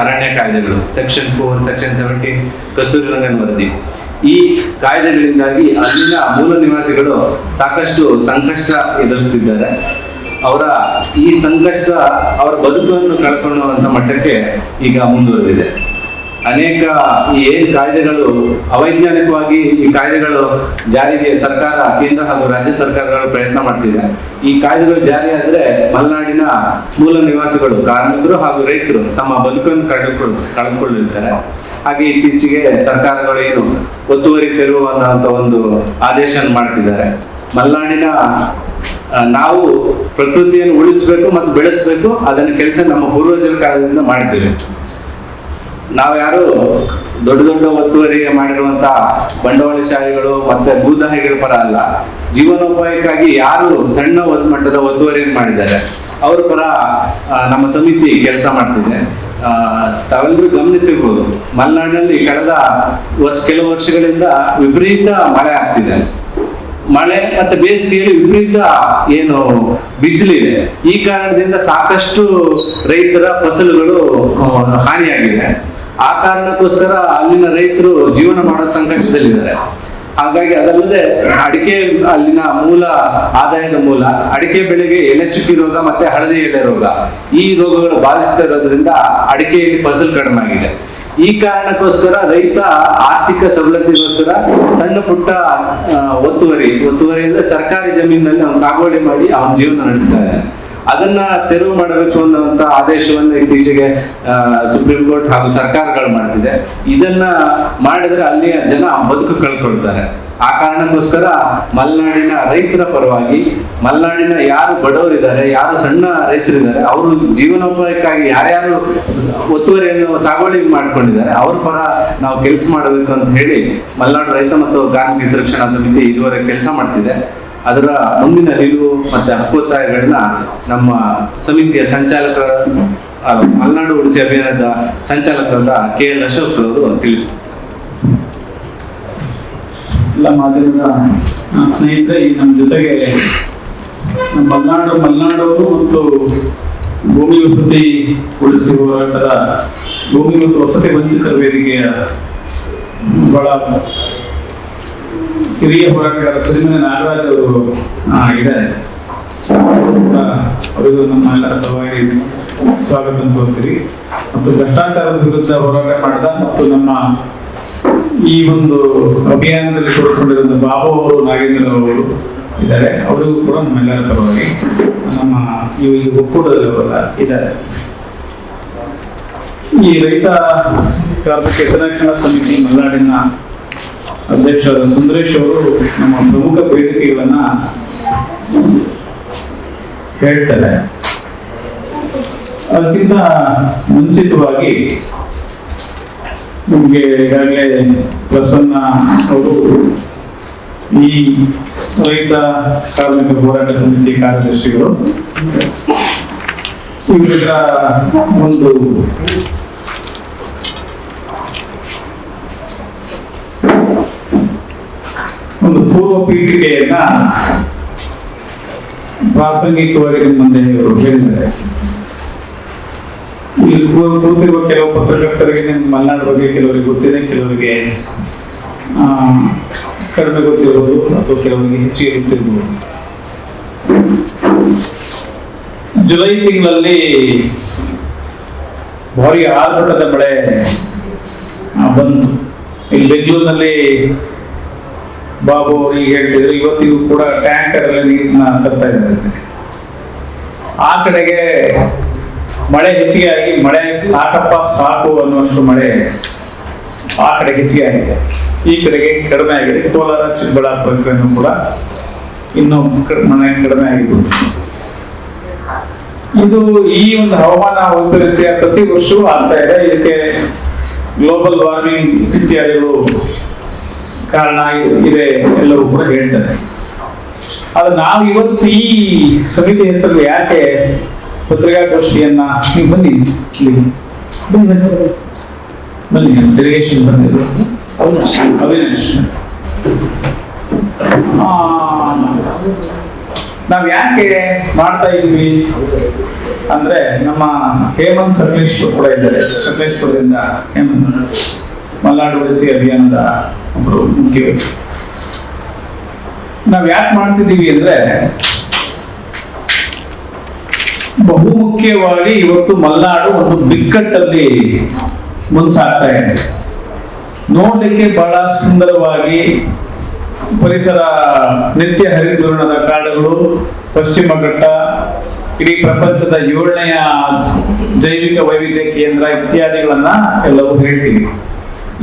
ಅರಣ್ಯ ಕಾಯ್ದೆಗಳು. Section four section seventeen Kasturi Rangan ವರದಿ. ಈ ಕಾಯ್ದೆಗಳಿಂದಾಗಿ ಅಲ್ಲಿನ ಮೂಲ ನಿವಾಸಿಗಳು ಸಾಕಷ್ಟು ಸಂಕಷ್ಟ ಎದುರಿಸುತ್ತಿದ್ದಾರೆ. ಅವರ ಈ ಸಂಕಷ್ಟ, ಅವರ ಬದುಕನ್ನು ಕಳ್ಕೊಳ್ಳುವಂತ ಮಟ್ಟಕ್ಕೆ ಈಗ ಮುಂದುವರೆದಿದೆ. ಅನೇಕ ಈ ಏನ್ ಕಾಯ್ದೆಗಳು ಅವೈಜ್ಞಾನಿಕವಾಗಿ ಈ ಕಾಯ್ದೆಗಳು ಜಾರಿಗೆ ಸರ್ಕಾರ, ಕೇಂದ್ರ ಹಾಗೂ ರಾಜ್ಯ ಸರ್ಕಾರಗಳು ಪ್ರಯತ್ನ ಮಾಡ್ತಿದೆ. ಈ ಕಾಯ್ದೆಗಳು ಜಾರಿ ಆದ್ರೆ ಮಲೆನಾಡಿನ ಮೂಲ ನಿವಾಸಿಗಳು, ಕಾರ್ಮಿಕರು ಹಾಗೂ ರೈತರು ತಮ್ಮ ಬದುಕನ್ನು ಕಳೆದುಕೊಳ್ಳ ಕಳೆದುಕೊಳ್ಳಿರ್ತಾರೆ ಹಾಗೆ ಇತ್ತೀಚೆಗೆ ಸರ್ಕಾರಗಳು ಏನು ಒತ್ತುವರಿ ತೆರವು ಒಂದು ಆದೇಶ ಮಾಡ್ತಿದ್ದಾರೆ. ಮಲೆನಾಡಿನ ನಾವು ಪ್ರಕೃತಿಯನ್ನು ಉಳಿಸ್ಬೇಕು ಮತ್ತು ಬೆಳೆಸಬೇಕು, ಅದನ್ನ ಕೆಲಸ ನಮ್ಮ ಪೂರ್ವಜರ ಕಾಲದಿಂದ ಮಾಡಿದ್ದೇವೆ. ನಾವ್ಯಾರು ದೊಡ್ಡ ದೊಡ್ಡ ಒತ್ತುವರಿ ಮಾಡಿರುವಂತ ಬಂಡವಾಳಶಾಹಿಗಳು ಮತ್ತೆ ಭೂದಾಹಿಗಳ ಪರ ಅಲ್ಲ ಜೀವನೋಪಾಯಕ್ಕಾಗಿ ಯಾರು ಸಣ್ಣ ಮಟ್ಟದ ಒತ್ತುವರಿಯನ್ನು ಮಾಡಿದ್ದಾರೆ. ಅವ್ರ ಪರ ನಮ್ಮ ಸಮಿತಿ ಕೆಲಸ ಮಾಡ್ತಿದೆ. ಆ, ತಾವೆಲ್ಲರೂ ಗಮನಿಸಿರ್ಬೋದು ಮಲೆನಾಡಿನಲ್ಲಿ ಕಳೆದ ವರ್ಷ ಕೆಲವು ವರ್ಷಗಳಿಂದ ವಿಪರೀತ ಮಳೆ ಆಗ್ತಿದೆ. ಮಳೆ ಮತ್ತೆ ಬೇಸಿಗೆಯಲ್ಲಿ ವಿಪರೀತ ಏನು ಬಿಸಿಲಿದೆ. ಈ ಕಾರಣದಿಂದ ಸಾಕಷ್ಟು ರೈತರ ಫಸಲುಗಳು ಹಾನಿಯಾಗಿದೆ. ಆ ಕಾರಣಕ್ಕೋಸ್ಕರ ಅಲ್ಲಿನ ರೈತರು ಜೀವನ ಮಾಡೋ ಸಂಕಷ್ಟದಲ್ಲಿದ್ದಾರೆ. ಹಾಗಾಗಿ ಅದಲ್ಲದೆ ಅಡಿಕೆ ಅಲ್ಲಿನ ಮೂಲ ಆದಾಯದ ಮೂಲ, ಅಡಿಕೆ ಬೆಳೆಗೆ ಎಲೆ ಚುಕ್ಕಿ ರೋಗ ಮತ್ತೆ ಹಳದಿ ಎಲೆ ರೋಗ ಈ ರೋಗಗಳು ಬಾಧಿಸ್ತಾ ಇರೋದ್ರಿಂದ ಅಡಿಕೆಯಲ್ಲಿ ಫಸಲು ಕಡಿಮೆ ಆಗಿದೆ. ಈ ಕಾರಣಕ್ಕೋಸ್ಕರ ರೈತ ಆರ್ಥಿಕ ಸವಲತ್ತಿಗೋಸ್ಕರ ಸಣ್ಣ ಪುಟ್ಟ ಒತ್ತುವರಿ ಒತ್ತುವರಿ ಅಂದ್ರೆ ಸರ್ಕಾರಿ ಜಮೀನಿನಲ್ಲಿ ಅವ್ನು ಸಾಗುವಳಿ ಮಾಡಿ ಅವನ ಜೀವನ ನಡೆಸ್ತಾ ಇದ್ದಾನೆ. ಅದನ್ನ ತೆರವು ಮಾಡಬೇಕು ಅನ್ನುವಂತ ಆದೇಶವನ್ನು ಇತ್ತೀಚೆಗೆ ಸುಪ್ರೀಂ ಕೋರ್ಟ್ ಹಾಗೂ ಸರ್ಕಾರಗಳು ಮಾಡ್ತಿದೆ. ಇದನ್ನ ಮಾಡಿದ್ರೆ ಅಲ್ಲಿಯ ಜನ ಬದುಕು ಕಳ್ಕೊಳ್ತಾರೆ. ಆ ಕಾರಣಕ್ಕೋಸ್ಕರ ಮಲೆನಾಡಿನ ರೈತರ ಪರವಾಗಿ, ಮಲೆನಾಡಿನ ಯಾರು ಬಡವರಿದ್ದಾರೆ, ಯಾರು ಸಣ್ಣ ರೈತರಿದ್ದಾರೆ, ಅವರು ಜೀವನೋಪಾಯಕ್ಕಾಗಿ ಯಾರ್ಯಾರು ಒತ್ತುವರಿಯನ್ನು ಸಾಗುವಳಿ ಮಾಡ್ಕೊಂಡಿದ್ದಾರೆ, ಅವ್ರ ಪರ ನಾವು ಕೆಲಸ ಮಾಡಬೇಕು ಅಂತ ಹೇಳಿ ಮಲೆನಾಡು ರೈತ ಮತ್ತು ಕಾರ್ಮಿಕ ರಕ್ಷಣಾ ಸಮಿತಿ ಇದುವರೆಗೆ ಕೆಲಸ ಮಾಡ್ತಿದೆ. ಅದರ ಮುಂದಿನ ನಿಲುವು ಮತ್ತೆ ಹಕ್ಕೊತ್ತಾಯಗಳನ್ನ ನಮ್ಮ ಸಮಿತಿಯ ಸಂಚಾಲಕರ ಆ, ಮಲೆನಾಡು ಉಳಿಸಿ ಅಭಿಯಾನದ ಸಂಚಾಲಕರಾದ ಕೆ ಎಲ್ ಅಶೋಕ್ ಅವರು ತಿಳಿಸ್ತಾರೆ ಎಲ್ಲ ಮಾಧ್ಯಮದ ಸ್ನೇಹಿತರೆ ಈ ನಮ್ಮ ಜೊತೆಗೆ ಮಲೆನಾಡು ಮಲೆನಾಡವರು ಮತ್ತು ಭೂಮಿ ವಸತಿ ಉಳಿಸಿ ಹೋರಾಟದ ಭೂಮಿ ಮತ್ತು ವಸತಿ ವಂಚಿತರ ವೇದಿಕೆಯ ಬಹಳ ಹಿರಿಯ ಹೋರಾಟಗಾರ ಸಿರಿಮನೆ ನಾಗರಾಜ್ ಅವರು ಇದ್ದಾರೆ. ಅವರಿಗೂ ನಮ್ಮ ಎಲ್ಲರ ಪರವಾಗಿ ಸ್ವಾಗತ ಕೋರ್ತೀವಿ. ಮತ್ತು ಭ್ರಷ್ಟಾಚಾರದ ವಿರುದ್ಧ ಹೋರಾಟ ಮಾಡಿದ ಮತ್ತು ನಮ್ಮ ಈ ಒಂದು ಅಭಿಯಾನದಲ್ಲಿ ತೋರಿಸಿಕೊಂಡಿರುವಂತಹ ಬಾಬು ಅವರು, ನಾಗೇಂದ್ರ ಅವರು ಇದ್ದಾರೆ. ಅವರಿಗೂ ಕೂಡ ನಮ್ಮೆಲ್ಲರ ಪರವಾಗಿ ನಮ್ಮ ಈ ಈ ಒಕ್ಕೂಟದವರೆಲ್ಲ ಇದ್ದಾರೆ. ಈ ರೈತ ಕಾರ್ಮಿಕ ಹಿತರಕ್ಷಣಾ ಸಮಿತಿ ಮಲೆನಾಡಿನ ಅಧ್ಯಕ್ಷರಾದ ಸುಂದರೇಶ್ ಅವರು ನಮ್ಮ ಪ್ರಮುಖ ಬೇಡಿಕೆಗಳನ್ನ ಹೇಳ್ತಾರೆ. ಅದಕ್ಕಿಂತ ಮುಂಚಿತವಾಗಿ ನಿಮಗೆ ಈಗಾಗಲೇ ಪ್ರಸನ್ನ ಅವರು ಈ ರೈತ ಕಾರ್ಮಿಕ ಹೋರಾಟ ಸಮಿತಿ ಕಾರ್ಯದರ್ಶಿಗಳು. ಇವರ ಒಂದು ಒಂದು ಪೂರ್ವ ಪೀಠಿಕೆಯನ್ನ ಪ್ರಾಸಂಗಿಕವಾಗಿ ನಿಮ್ಮ ಮುಂದೆ ಇವರು ಹೇಳಿದ್ದಾರೆ. ಇಲ್ಲಿ ಕೂತಿರುವ ಕೆಲವು ಪತ್ರಕರ್ತರಿಗೆ ನಿಮ್ಮ ಮಲೆನಾಡು ಬಗ್ಗೆ ಕೆಲವರಿಗೆ ಗೊತ್ತಿದೆ, ಕೆಲವರಿಗೆ ಕಡಿಮೆ ಗೊತ್ತಿರ್ಬೋದು ಅಥವಾ ಕೆಲವರಿಗೆ ಹೆಚ್ಚಿಗೆ ಗೊತ್ತಿರ್ಬೋದು. ಜುಲೈ ತಿಂಗಳಲ್ಲಿ ಭಾರಿ ಆರ್ಭಟದ ಮಳೆ ಬಂತು. ಇಲ್ಲಿ ಬೆಂಗಳೂರಿನಲ್ಲಿ ಬಾಬು ಅವರು ಈಗ ಹೇಳ್ತಿದ್ರು ಇವತ್ತಿಗೂ ಕೂಡ ಟ್ಯಾಂಕರ್ ಅಲ್ಲಿ ನೀರನ್ನ ತರ್ತಾ ಇದ್ದಾರೆ. ಆ ಕಡೆಗೆ ಮಳೆ ಹೆಚ್ಚಿಗೆ ಆಗಿ, ಮಳೆ ಸಾಕಪ್ಪ, ಸಾಕು ಅನ್ನುವಷ್ಟು ಮಳೆ ಆ ಕಡೆ ಹೆಚ್ಚಿಗೆ ಆಗಿದೆ. ಈ ಕಡೆಗೆ ಕಡಿಮೆ ಆಗಿದೆ. ಕೋಲಾರ ಚಿಕ್ಕಬಳ್ಳಾಪುರಕ್ಕೂ ಕೂಡ ಇನ್ನು ಮನೆ ಕಡಿಮೆ ಆಗಿದೆ ಇದು ಈ ಒಂದು ಹವಾಮಾನ ವೈಪರೀತ್ಯ ಪ್ರತಿ ವರ್ಷವೂ ಆಗ್ತಾ ಇದೆ. ಇದಕ್ಕೆ ಗ್ಲೋಬಲ್ ವಾರ್ಮಿಂಗ್ ಇತ್ಯಾದಿಗಳು ಕಾರಣ ಇದೆ ಎಲ್ಲರೂ ಕೂಡ ಹೇಳ್ತಾರೆ. ಆದ್ರೆ ನಾವು ಇವತ್ತು ಈ ಸಮಿತಿ ಹೆಸರಲ್ಲಿ ಯಾಕೆ ಪತ್ರಿಕಾಗೋಷ್ಠಿಯನ್ನ ನೀವು ಬನ್ನಿ. ಬನ್ನಿ ಡೆಲಿಗೇಷನ್ ಬಂದಿದೆ. ಅವಿನಾಶ್. ನಾವ್ ಯಾಕೆ ಮಾಡ್ತಾ ಇದ್ವಿ ಅಂದ್ರೆ ನಮ್ಮ ಹೇಮಂತ್ ಸಕಲೇಶ್ವರ್ ಕೂಡ ಇದ್ದಾರೆ. ಸಕಲೇಶ್ವರದಿಂದ ಹೇಮಂತ್. ಮಲ್ನಾಡು ಉಳಿಸಿ ಅಭಿಯಾನದ ಒಬ್ರು ಮುಖ್ಯ ವ್ಯಕ್ತಿ ನಾವ್ ಯಾಕೆ ಮಾಡ್ತಿದ್ದೀವಿ ಅಂದ್ರೆ ಬಹುಮುಖ್ಯವಾಗಿ ಇವತ್ತು ಮಲ್ನಾಡು ಒಂದು ಬಿಕ್ಕಟ್ಟಲ್ಲಿ ಮುನ್ಸಾಗ್ತಾ ಇದೆ. ನೋಡ್ಲಿಕ್ಕೆ ಬಹಳ ಸುಂದರವಾಗಿ ಪರಿಸರ ನಿತ್ಯ ಹರಿದ್ವರ್ಣದ ಕಾಡುಗಳು, ಪಶ್ಚಿಮ ಘಟ್ಟ, ಇಡೀ ಪ್ರಪಂಚದ ಏಳನೆಯ ಜೈವಿಕ ವೈವಿಧ್ಯ ಕೇಂದ್ರ ಇತ್ಯಾದಿಗಳನ್ನ ಎಲ್ಲವೂ ಹೇಳ್ತೀವಿ.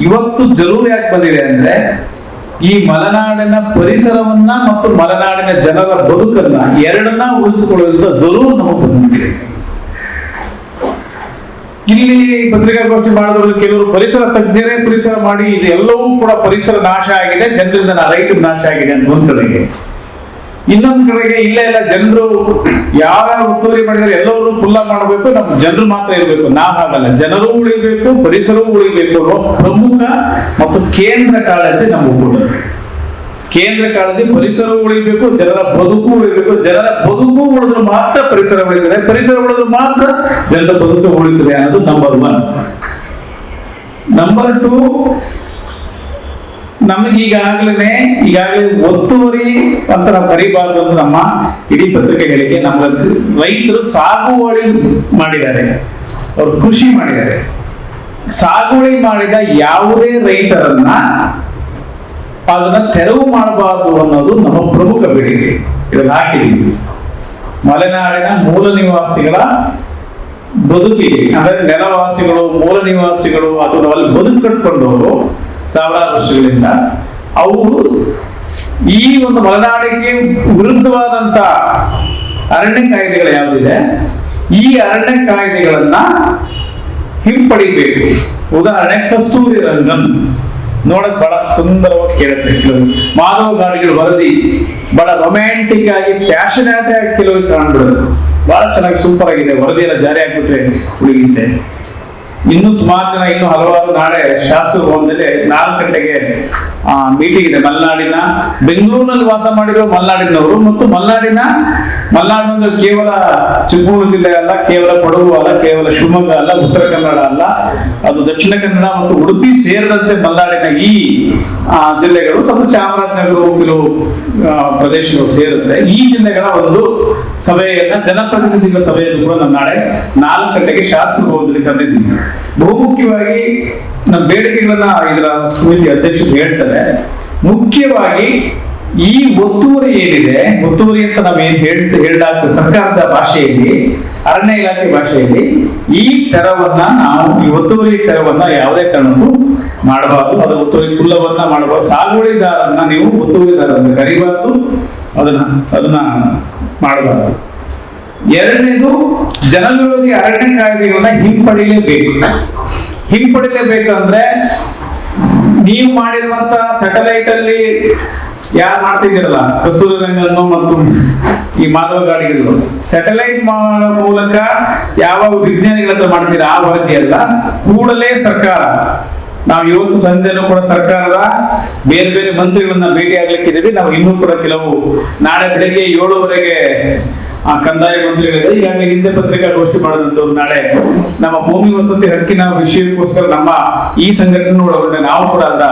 ಇವತ್ತು ಜರೂರ್ ಯಾಕೆ ಬಂದಿದೆ ಅಂದ್ರೆ ಈ ಮಲೆನಾಡಿನ ಪರಿಸರವನ್ನ ಮತ್ತು ಮಲೆನಾಡಿನ ಜನರ ಬದುಕನ್ನ ಎರಡನ್ನ ಉಳಿಸಿಕೊಳ್ಳುವುದರಿಂದ ಜರೂರ್ ನಮಗೆ ಬಂದಿದೆ ಇಲ್ಲಿ ಪತ್ರಿಕಾಗೋಷ್ಠಿ ಮಾಡಿದವರು ಕೆಲವರು ಪರಿಸರ ತಜ್ಞರೇ ಪರಿಸರ ಮಾಡಿ ಇದೆಲ್ಲವೂ ಕೂಡ ಪರಿಸರ ನಾಶ ಆಗಿದೆ, ಜನರಿಂದ ರೈತರು ನಾಶ ಆಗಿದೆ ಅಂತ ಇನ್ನೊಂದ್ ಕಡೆಗೆ ಇಲ್ಲೇ ಇಲ್ಲ, ಜನರು ಯಾರ ಒತ್ತುವರಿ ಮಾಡಿದರೆ ಎಲ್ಲರೂ ಫುಲ್ಲ ಮಾಡಬೇಕು ನಮ್ಮ ಜನರು ಮಾತ್ರ ಇರಬೇಕು. ನಾವು ಹಾಗಲ್ಲ. ಜನರು ಉಳಿಬೇಕು, ಪರಿಸರವೂ ಉಳಿಬೇಕು ಪ್ರಮುಖ ಮತ್ತು ಕೇಂದ್ರ ಕಾಳಜಿ ನಮ್ಮ ಕೂಡ ಕೇಂದ್ರ ಕಾಳಜಿ ಪರಿಸರ ಉಳಿಬೇಕು, ಜನರ ಬದುಕು ಉಳಿಬೇಕು. ಜನರ ಬದುಕು ಉಳಿದ್ರೆ ಮಾತ್ರ ಪರಿಸರ ಉಳಿತದೆ. ಪರಿಸರ ಉಳಿದ್ರೆ ಮಾತ್ರ ಜನರ ಬದುಕು ಉಳಿತದೆ ಅನ್ನೋದು ನಂಬರ್ ಒನ್ ನಂಬರ್ ಟು ನಮಗೆ ಈಗಾಗಲೇ ಈಗಾಗಲೇ ಒತ್ತುವರಿ ಅಂತ ನಾವು ಕರಿಬಾರ್ದು ಅಂತ ನಮ್ಮ ಇಡೀ ಪತ್ರಿಕೆಗಳಿಗೆ ನಮ್ಮ ರೈತರು ಸಾಗುವಳಿ ಮಾಡಿದ್ದಾರೆ. ಅವರು ಕೃಷಿ ಮಾಡಿದ್ದಾರೆ. ಸಾಗುವಳಿ ಮಾಡಿದ ಯಾವುದೇ ರೈತರನ್ನ ಅದನ್ನ ತೆರವು ಮಾಡಬಾರದು ಅನ್ನೋದು ನಮ್ಮ ಪ್ರಮುಖ ಬೇಡಿಕೆ. ಇದನ್ನ ಹಾಕಿದ್ದೀವಿ. ಮಲೆನಾಡಿನ ಮೂಲ ನಿವಾಸಿಗಳ ಬದುಕಿಗೆ, ಅಂದ್ರೆ ನೆಲವಾಸಿಗಳು, ಮೂಲ ನಿವಾಸಿಗಳು ಅಥವಾ ಅಲ್ಲಿ ಬದುಕು ಕಟ್ಕೊಂಡವರು ಸಾವಿರಾರು ವರ್ಷಗಳಿಂದ ಅವರು ಈ ಒಂದು ಮಲೆನಾಡಿಗೆ ವಿರುದ್ಧವಾದಂತ ಅರಣ್ಯ ಕಾಯ್ದೆಗಳು ಯಾವುದಿದೆ? ಈ ಅರಣ್ಯ ಕಾಯ್ದೆಗಳನ್ನ ಹಿಂಪಡಿಬೇಕು. ಉದಾಹರಣೆ, ಕಸ್ತೂರಿ ರಂಗನ್ ನೋಡಕ್ ಬಹಳ ಸುಂದರವಾಗಿ ಕೇಳುತ್ತೆ ಕೆಲವರು. ಮಾಧವ ಗಾಡಿಗಳು ವರದಿ ಬಹಳ ರೊಮ್ಯಾಂಟಿಕ್ ಆಗಿ ಪ್ಯಾಷನೇಟ್ ಆಗಿ ಕೆಲವರು ಕಾಣ್ಬಿಡುತ್ತೆ ಬಹಳ ಚೆನ್ನಾಗಿ ಸೂಪರ್ ಆಗಿದೆ. ವರದಿ ಎಲ್ಲ ಜಾರಿ ಆಗ್ಬಿಟ್ರೆ ಉಳಿಯುತ್ತೆ ಇನ್ನು ಸುಮಾರು ಜನ, ಇನ್ನು ಹಲವಾರು ನಾಳೆ ಶಾಸಕ ಭವನದಲ್ಲಿ ನಾಲ್ಕು ಗಂಟೆಗೆ ಮೀಟಿಂಗ್ ಇದೆ ಮಲೆನಾಡಿನ. ಬೆಂಗಳೂರಿನಲ್ಲಿ ವಾಸ ಮಾಡಿರೋ ಮಲೆನಾಡಿನವರು ಮತ್ತು ಮಲೆನಾಡಿನ ಮಲೆನಾಡಿನ ಕೇವಲ ಚಿಕ್ಕಮಗಳೂರು ಜಿಲ್ಲೆ ಅಲ್ಲ, ಕೇವಲ ಕೊಡಗು ಅಲ್ಲ, ಕೇವಲ ಶಿವಮೊಗ್ಗ ಅಲ್ಲ, ಉತ್ತರ ಕನ್ನಡ ಅಲ್ಲ, ಅದು ದಕ್ಷಿಣ ಕನ್ನಡ ಮತ್ತು ಉಡುಪಿ ಸೇರಿದಂತೆ ಮಲೆನಾಡಿನ ಈ ಜಿಲ್ಲೆಗಳು. ಸ್ವಲ್ಪ ಚಾಮರಾಜನಗರ ಕೆಲವು ಪ್ರದೇಶಗಳು ಸೇರುತ್ತೆ ಈ ಜಿಲ್ಲೆಗಳ ಒಂದು ಸಭೆಯನ್ನ, ಜನಪ್ರತಿನಿಧಿಗಳ ಸಭೆಯನ್ನು ಕೂಡ ನಾನು ನಾಳೆ ನಾಲ್ಕು ಗಂಟೆಗೆ ಶಾಸಕ ಭವನದಲ್ಲಿ ಕರೆದಿದ್ದೀನಿ. ಬಹುಮುಖ್ಯವಾಗಿ ನಮ್ಮ ಬೇಡಿಕೆಗಳನ್ನ ಇದರ ಸಮಿತಿ ಅಧ್ಯಕ್ಷರು ಹೇಳ್ತಾರೆ. ಮುಖ್ಯವಾಗಿ ಈ ಒತ್ತುವರಿ ಏನಿದೆ, ಒತ್ತುವರಿ ಅಂತ ನಾವೇನ್ ಹೇಳ್ತಾ ಹೇಳಲಾಗ್ತದೆ ಸರ್ಕಾರದ ಭಾಷೆಯಲ್ಲಿ, ಅರಣ್ಯ ಇಲಾಖೆ ಭಾಷೆಯಲ್ಲಿ, ಈ ತೆರವನ್ನ ನಾವು, ಈ ಒತ್ತುವರಿ ತೆರವನ್ನ ಯಾವುದೇ ಕಾರಣಕ್ಕೂ ಮಾಡಬಾರ್ದು. ಅದು ಒತ್ತುವರಿ ಕುಲ್ಲವನ್ನ ಮಾಡಬಾರ್ದು. ಸಾಗುವಳಿದಾರನ್ನ ನೀವು ಒತ್ತುವರಿದಾರ ಕರಿಬಾರದು. ಅದನ್ನ ಅದನ್ನ ಮಾಡಬಾರ್ದು. ಎರಡನೇದು ಜನವಿರೋಧಿ ಅರಣ್ಯ ಕಾಯ್ದೆಗಳನ್ನ ಹಿಂಪಡೆಯಲೇಬೇಕು. ಅಂದ್ರೆ ನೀವು ಮಾಡಿರುವಂತ ಸ್ಯಾಟಲೈಟ್ ಅಲ್ಲಿ ಯಾರು ಮಾಡ್ತಿದ್ದೀರಲ್ಲ? ಕಸ್ತೂರಿ ರಂಗನ್ನು ಮತ್ತು ಈ ಮಾಧವ ಗಾಡಿಗಳು. ಸ್ಯಾಟಲೈಟ್ ಮೂಲಕ ಯಾವ ವಿಜ್ಞಾನಿಗಳ ಹತ್ರ ಮಾಡ್ತೀರಾ? ಆ ವರದಿ ಅಲ್ಲ. ಕೂಡಲೇ ಸರ್ಕಾರ, ನಾವು ಇವತ್ತು ಸಂಜೆನೂ ಕೂಡ ಸರ್ಕಾರದ ಬೇರೆ ಬೇರೆ ಮಂತ್ರಿಗಳನ್ನ ಭೇಟಿ ಆಗ್ಲಿಕ್ಕಿದ್ದೀವಿ. ನಾವು ಇನ್ನೂ ಕೂಡ ಕೆಲವು ನಾಳೆ ಬೆಳಿಗ್ಗೆ ಏಳುವರೆಗೆ ಆ ಕಂದಾಯ ಮಂತ್ರಿಗಳಿದೆ ಈಗಾಗಲೇ ಹಿಂದೆ ಪತ್ರಿಕಾಗೋಷ್ಠಿ ಮಾಡಿದಂತವ್ರು ನಾಳೆ ನಮ್ಮ ಭೂಮಿ ವಸತಿ ಹಕ್ಕಿನ ವಿಷಯಕ್ಕೋಸ್ಕರ ನಮ್ಮ ಈ ಸಂಘಟನೆ ಒಳಗೊಂಡ ನಾವು ಕೂಡ ಅದರ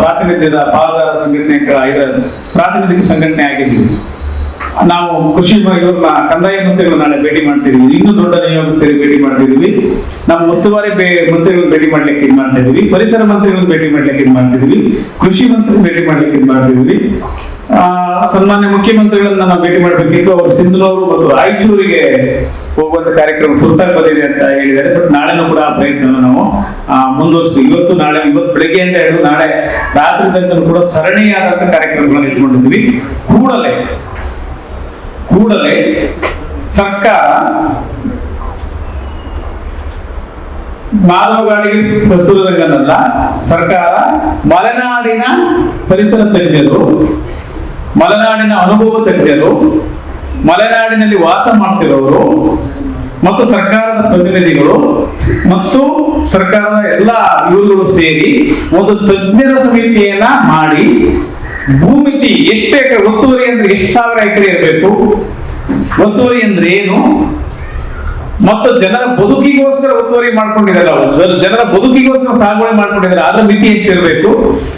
ಪ್ರಾತಿನಿಧ್ಯದ ಪಾಲುದಾರ ಸಂಘಟನೆ ಪ್ರಾತಿನಿಧಿಕ ಸಂಘಟನೆ ಆಗಿದ್ದೀವಿ. ನಾವು ಕೃಷಿ ಇವ್ರನ್ನ ಕಂದಾಯ ಮಂತ್ರಿಗಳು ನಾಳೆ ಭೇಟಿ ಮಾಡ್ತಿದೀವಿ ಇನ್ನೂ ದೊಡ್ಡ ನಿಯೋಗ ಸೇರಿ ಭೇಟಿ ಮಾಡ್ತಿದೀವಿ ನಾವು ಉಸ್ತುವಾರಿ ಬೇ- ಮಂತ್ರಿಗಳು ಭೇಟಿ ಮಾಡ್ಲಿಕ್ಕೆ ಇದು ಮಾಡ್ತಾ ಇದೀವಿ ಪರಿಸರ ಮಂತ್ರಿಗಳು ಭೇಟಿ ಮಾಡ್ಲಿಕ್ಕೆ ಇದು ಮಾಡ್ತಿದೀವಿ ಕೃಷಿ ಮಂತ್ರಿ ಭೇಟಿ ಮಾಡ್ಲಿಕ್ಕೆ ಇದು ಮಾಡ್ತಿದೀವಿ ಆ, ಸನ್ಮಾನ್ಯ ಮುಖ್ಯಮಂತ್ರಿಗಳನ್ನ ನಾವು ಭೇಟಿ ಮಾಡ್ಬೇಕಿತ್ತು. ಅವರು ಸಿಂಧನೂರು ಮತ್ತು ರಾಯಚೂರಿಗೆ ಹೋಗುವಂತ ಕಾರ್ಯಕ್ರಮ ತುರ್ತಾಗಿ ಬಂದಿದೆ ಅಂತ ಹೇಳಿದ್ದಾರೆ. ಬಟ್ ನಾಳೆನೂ ಕೂಡ ಆ ಪ್ರಯತ್ನ ನಾವು ಮುಂದುವರಿಸ್ತೀವಿ. ಇವತ್ತು ನಾಳೆ ಇವತ್ತು ಬೆಳಗ್ಗೆ ಅಂತ ಹೇಳಿದ್ರು. ನಾಳೆ ರಾತ್ರಿ ತನಕ ಕೂಡ ಸರಣಿಯಾದಂತ ಕಾರ್ಯಕ್ರಮಗಳನ್ನ ಇಟ್ಕೊಂಡಿದ್ವಿ ಕೂಡಲೇ ಕೂಡಲೇ ಸರ್ಕಾರ ಮಾನವ ಗಾಡಿಗೆ ಕಸ್ತೂರಿರಂಗನಲ್ಲ ಸರ್ಕಾರ ಮಲೆನಾಡಿನ ಪರಿಸರ ತಜ್ಞರು ಮಲೆನಾಡಿನ ಅನುಭವ ತಜ್ಞರು ಮಲೆನಾಡಿನಲ್ಲಿ ವಾಸ ಮಾಡ್ತಿರೋರು ಮತ್ತು ಸರ್ಕಾರದ ಪ್ರತಿನಿಧಿಗಳು ಮತ್ತು ಸರ್ಕಾರದ ಎಲ್ಲ ಇವುಗಳು ಸೇರಿ ಒಂದು ತಜ್ಞರ ಸಮಿತಿಯನ್ನ ಮಾಡಿ ಭೂಮಿತಿ ಎಷ್ಟು ಎಕರೆ, ಒತ್ತುವರಿ ಅಂದ್ರೆ ಎಷ್ಟು ಸಾವಿರ ಎಕರೆ ಇರಬೇಕು? ಒತ್ತುವರಿ ಅಂದ್ರೆ ಏನು? ಮತ್ತು ಜನರ ಬದುಕಿಗೋಸ್ಕರ ಒತ್ತುವರಿ ಮಾಡ್ಕೊಂಡಿದ್ದಾರೆ ಜನರ ಬದುಕಿಗೋಸ್ಕರ ಸಾಗುವಳಿ ಮಾಡ್ಕೊಂಡಿದ್ದಾರೆ. ಅದರ ಮಿತಿ ಎಷ್ಟಿರಬೇಕು?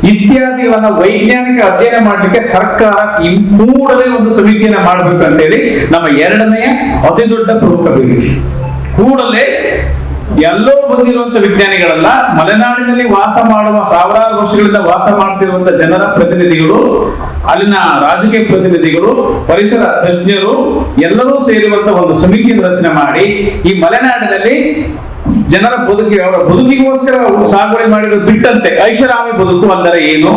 ಇತ್ಯಾದಿಗಳನ್ನ ವೈಜ್ಞಾನಿಕ ಅಧ್ಯಯನ ಮಾಡಲಿಕ್ಕೆ ಸರ್ಕಾರ ಕೂಡಲೇ ಒಂದು ಸಮಿತಿಯನ್ನ ಮಾಡಬೇಕು ಅಂತೇಳಿ ನಮ್ಮ ಎರಡನೆಯ ಅತಿ ದೊಡ್ಡ ಪ್ರಮುಖ ಬೇಡಿಕೆ. ಕೂಡಲೇ ಎಲ್ಲೋ ಬಂದಿರುವಂತ ವಿಜ್ಞಾನಿಗಳಲ್ಲ, ಮಲೆನಾಡಿನಲ್ಲಿ ವಾಸ ಮಾಡುವ ಸಾವಿರಾರು ವರ್ಷಗಳಿಂದ ವಾಸ ಮಾಡ್ತಿರುವಂತ ಜನರ ಪ್ರತಿನಿಧಿಗಳು, ಅಲ್ಲಿನ ರಾಜಕೀಯ ಪ್ರತಿನಿಧಿಗಳು, ಪರಿಸರ ತಜ್ಞರು ಎಲ್ಲರೂ ಸೇರಿರುವಂತ ಒಂದು ಸಮಿತಿಯನ್ನು ರಚನೆ ಮಾಡಿ, ಈ ಮಲೆನಾಡಿನಲ್ಲಿ ಜನರ ಬದುಕಿಗೆ, ಅವರ ಬದುಕಿಗೋಸ್ಕರ ಸಾಗುವಳಿ ಮಾಡಿರೋದು ಬಿಟ್ಟಂತೆ ಐಷಾರಾಮಿ ಬದುಕು ಅಂದರೆ ಏನು?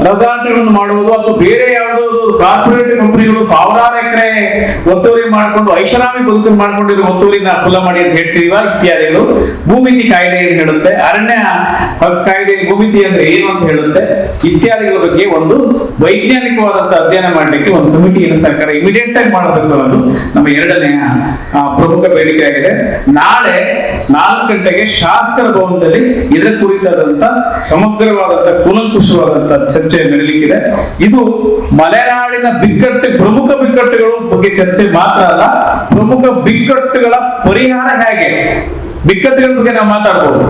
ರೆಸಾರ್ಟ್ಗಳನ್ನು ಮಾಡುವುದು ಅಥವಾ ಬೇರೆ ಯಾವುದೋ ಕಾರ್ಪೊರೇಟ್ ಕಂಪನಿಗಳು ಸಾವಿರಾರು ಎಕರೆ ಒತ್ತುವರಿ ಮಾಡಿಕೊಂಡು ಐಷಾರಾಮಿ ಬದುಕು ಮಾಡ್ಕೊಂಡಿರೋ ಒತ್ತುವರಿನ ಕುಲ ಮಾಡಿ ಅಂತ ಹೇಳ್ತೀವ ಇತ್ಯಾದಿಗಳು. ಭೂಮಿತಿ ಕಾಯ್ದೆ ಏನು ಹೇಳುತ್ತೆ? ಅರಣ್ಯ ಕಾಯ್ದೆ ಭೂಮಿತಿ ಅಂದ್ರೆ ಏನು ಅಂತ ಹೇಳುತ್ತೆ? ಇತ್ಯಾದಿಗಳ ಬಗ್ಗೆ ಒಂದು ವೈಜ್ಞಾನಿಕವಾದಂತಹ ಅಧ್ಯಯನ ಮಾಡಲಿಕ್ಕೆ ಒಂದು ಕಮಿಟಿಯನ್ನು ಸರ್ಕಾರ ಇಮಿಡಿಯೇಟ್ ಆಗಿ ಮಾಡಬೇಕು ಅನ್ನೋದು ನಮ್ಮ ಎರಡನೆಯ ಪ್ರಮುಖ ಬೇಡಿಕೆ ಆಗಿದೆ. ನಾಳೆ ನಾಲ್ಕು ಗಂಟೆಗೆ ಶಾಸಕರ ಭವನದಲ್ಲಿ ಇದರ ಕುರಿತಾದಂತ ಸಮಗ್ರವಾದಂತಹ ಕೂಲಂಕುಷವಾದಂತ ಚರ್ಚೆ ನಡೀಲಿಕ್ಕಿದೆ. ಇದು ಮಲೆನಾಡಿನ ಬಿಕ್ಕಟ್ಟು, ಪ್ರಮುಖ ಬಿಕ್ಕಟ್ಟುಗಳ ಬಗ್ಗೆ ಚರ್ಚೆ ಮಾತ್ರ ಅಲ್ಲ, ಪ್ರಮುಖ ಬಿಕ್ಕಟ್ಟುಗಳ ಪರಿಹಾರ ಹೇಗೆ? ಬಿಕ್ಕಟ್ಟುಗಳ ಬಗ್ಗೆ ನಾವು ಮಾತಾಡ್ಬೋದು.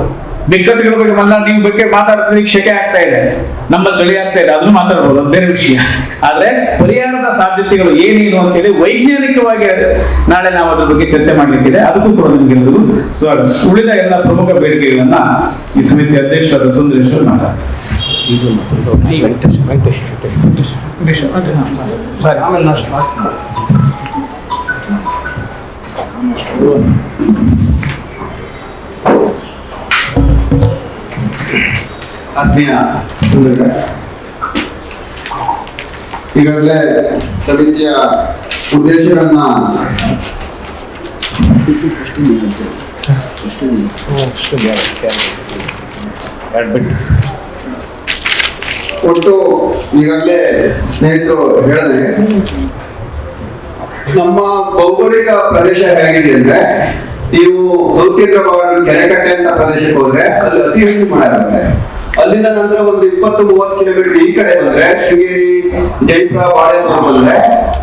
ಬಿಕ್ಕಟ್ಟುಗಳ ಬಗ್ಗೆ ಮಲ್ಲ ನೀವು ಬಗ್ಗೆ ಮಾತಾಡ್ತಿದ್ರೆ ಶಕೆ ಆಗ್ತಾ ಇದೆ. ನಮ್ಮ ಚಳಿ ಆಗ್ತಾ ಇದೆ, ಅದನ್ನು ಮಾತಾಡ್ಬೋದು, ಅದು ಬೇರೆ ವಿಷಯ. ಆದ್ರೆ ಪರಿಹಾರದ ಸಾಧ್ಯತೆಗಳು ಏನೇನು ಅಂತೇಳಿ ವೈಜ್ಞಾನಿಕವಾಗಿ ನಾಳೆ ನಾವು ಅದ್ರ ಬಗ್ಗೆ ಚರ್ಚೆ ಮಾಡ್ಲಿಕ್ಕಿದೆ. ಅದಕ್ಕೂ ಕೂಡ ನಿಮ್ಗೆ ಸ್ವಾಗತ. ಉಳಿದ ಎಲ್ಲ ಪ್ರಮುಖ ಬೇಡಿಕೆಗಳನ್ನ ಈ ಸಮಿತಿ ಅಧ್ಯಕ್ಷರಾದ ಸುಂದರೇಶ್ವರ್ ಮಾತಾಡ್ತಾರೆ. ಆತ್ಮೀಯ ಬಂಧುಗಳೇ, ಈಗಾಗಲೇ ಸಮಿತಿಯ ಉದ್ದೇಶಗಳನ್ನ ಒಟ್ಟು ಈಗಾಗಲೇ ಸ್ನೇಹಿತರು ಹೇಳಿದ್ರೆ, ನಮ್ಮ ಭೌಗೋಳಿಕ ಪ್ರದೇಶ ಹೇಗಿದೆ ಅಂದ್ರೆ, ನೀವು ಭಾಗ ಕೆರೆಕಟ್ಟೆ ಅಂತ ಪ್ರದೇಶಕ್ಕೆ ಹೋದ್ರೆ ಅಲ್ಲಿ ಅತಿ ಹೆಚ್ಚು ಮಳೆ ಆಗುತ್ತೆ. ಅಲ್ಲಿಂದ ನಂತರ ಒಂದು ಇಪ್ಪತ್ತು ಮೂವತ್ತು ಕಿಲೋಮೀಟರ್ ಈ ಕಡೆ ಬಂದ್ರೆ, ಶೃಂಗೇರಿ, ಜೈಪುರ ಬಾಳೆಪುರ ಬಂದ್ರೆ,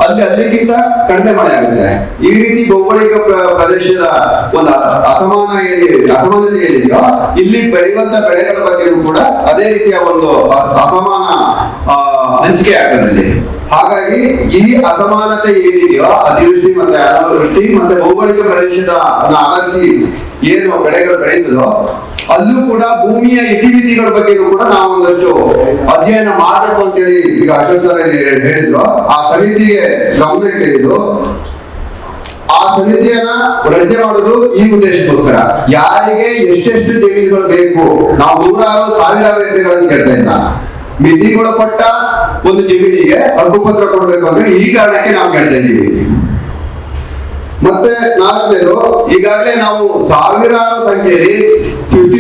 ಅಲ್ಲಿ ಅಲ್ಲಿಗಿಂತ ಕಡಿಮೆ ಮಳೆ ಆಗುತ್ತೆ. ಈ ರೀತಿ ಭೌಗೋಳಿಕ ಪ್ರ- ಪ್ರದೇಶದ ಒಂದು ಅಸಮಾನ ಅಸಮಾನತೆ ಏನಿದೆಯೋ, ಇಲ್ಲಿ ಬೆಳೆಯುವಂತ ಬೆಳೆಗಳ ಬಗ್ಗೆಯೂ ಕೂಡ ಅದೇ ರೀತಿಯ ಒಂದು ಅಸಮಾನ ಹಂಚಿಕೆ ಆಗ್ತದೆ ಹಾಗಾಗಿ ಈ ಅಸಮಾನತೆ ಏನಿದೆಯೋ, ಅತಿವೃಷ್ಟಿ ಮತ್ತೆ ಅನಾವೃಷ್ಟಿ ಮತ್ತೆ ಭೌಗೋಳಿಕ ಪ್ರದೇಶದ ಆಧರಿಸಿ ಏನು ಬೆಳೆಗಳು ಬೆಳೆಯುತ್ತದೋ ಅಲ್ಲೂ ಕೂಡ ಭೂಮಿಯ ಇತಿಮಿತಿಗಳ ಬಗ್ಗೆನೂ ಕೂಡ ನಾವು ಒಂದಷ್ಟು ಅಧ್ಯಯನ ಮಾಡಬೇಕು ಅಂತೇಳಿ ಈಗ ಅಶೋಕ್ ಸರ್ ಹೇಳಿದ್ರು. ಆ ಸಮಿತಿಗೆ ಗಮನ ಇಟ್ಟಿದ್ದು ಆ ಸಮಿತಿಯನ್ನ ರಚನೆ ಮಾಡೋದು ಈ ಉದ್ದೇಶಕ್ಕೋಸ್ಕರ. ಯಾರಿಗೆ ಎಷ್ಟೆಷ್ಟು ಜಮೀನುಗಳು ಬೇಕು? ನಾವು ನೂರಾರು, ಸಾವಿರಾರು ಎಕರೆಗಳನ್ನು ಕೇಳ್ತಾ ಇಲ್ಲ ಮಿತಿಗೊಳಪಟ್ಟ ಒಂದು ಜಮೀನಿಗೆ ಹಕ್ಕುಪತ್ರ ಕೊಡ್ಬೇಕು ಅಂದ್ರೆ ಈ ಕಾರಣಕ್ಕೆ ನಾವು ಕೇಳ್ತಾ ಇದ್ದೀವಿ. ಮತ್ತೆ ನಾಲ್ಕನೇದು, ಈಗಾಗಲೇ ನಾವು ಸಾವಿರಾರು ಸಂಖ್ಯೆಯಲ್ಲಿ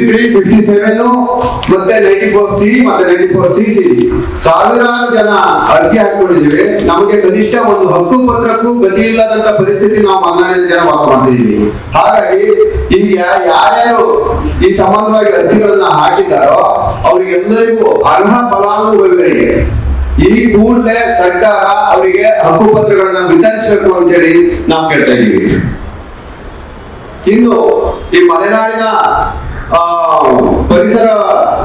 ಫಿಫ್ಟಿ ತ್ರೀ ಸೆವೆನ್ ಮತ್ತೆ ನೈಂಟಿ ಫೋರ್ ಸಿ ಮತ್ತೆ ನೈಂಟಿ ಫೋರ್ ಸಿ ಸಿ ಸಾವಿರಾರು ಜನ ಅರ್ಜಿ ಹಾಕೊಂಡಿದ್ದೀವಿ ನಮಗೆ ಕನಿಷ್ಠ ಒಂದು ಹಕ್ಕು ಪತ್ರಕ್ಕೂ ಗತಿ ಇಲ್ಲದಂತ ಪರಿಸ್ಥಿತಿ ನಾವು ಮಲೆನಾಡಿನ ಜನ ವಾಸ ಹಾಗಾಗಿ ಈಗ ಯಾರ್ಯಾರು ಈ ಸಂಬಂಧವಾಗಿ ಅರ್ಜಿಗಳನ್ನ ಹಾಕಿದ್ದಾರೋ, ಅವರಿಗೆಲ್ಲರಿಗೂ ಅರ್ಹ ಫಲಾನುಭವಿಗಳಿಗೆ ಈ ಕೂಡಲೇ ಸರ್ಕಾರ ಅವರಿಗೆ ಹಕ್ಕುಪತ್ರಗಳನ್ನ ವಿತರಿಸಬೇಕು ಅಂತೇಳಿ ನಾವು ಕೇಳ್ತಾ ಇದ್ದೀವಿ. ಇನ್ನು ಈ ಮಲೆನಾಡಿನ ಪರಿಸರ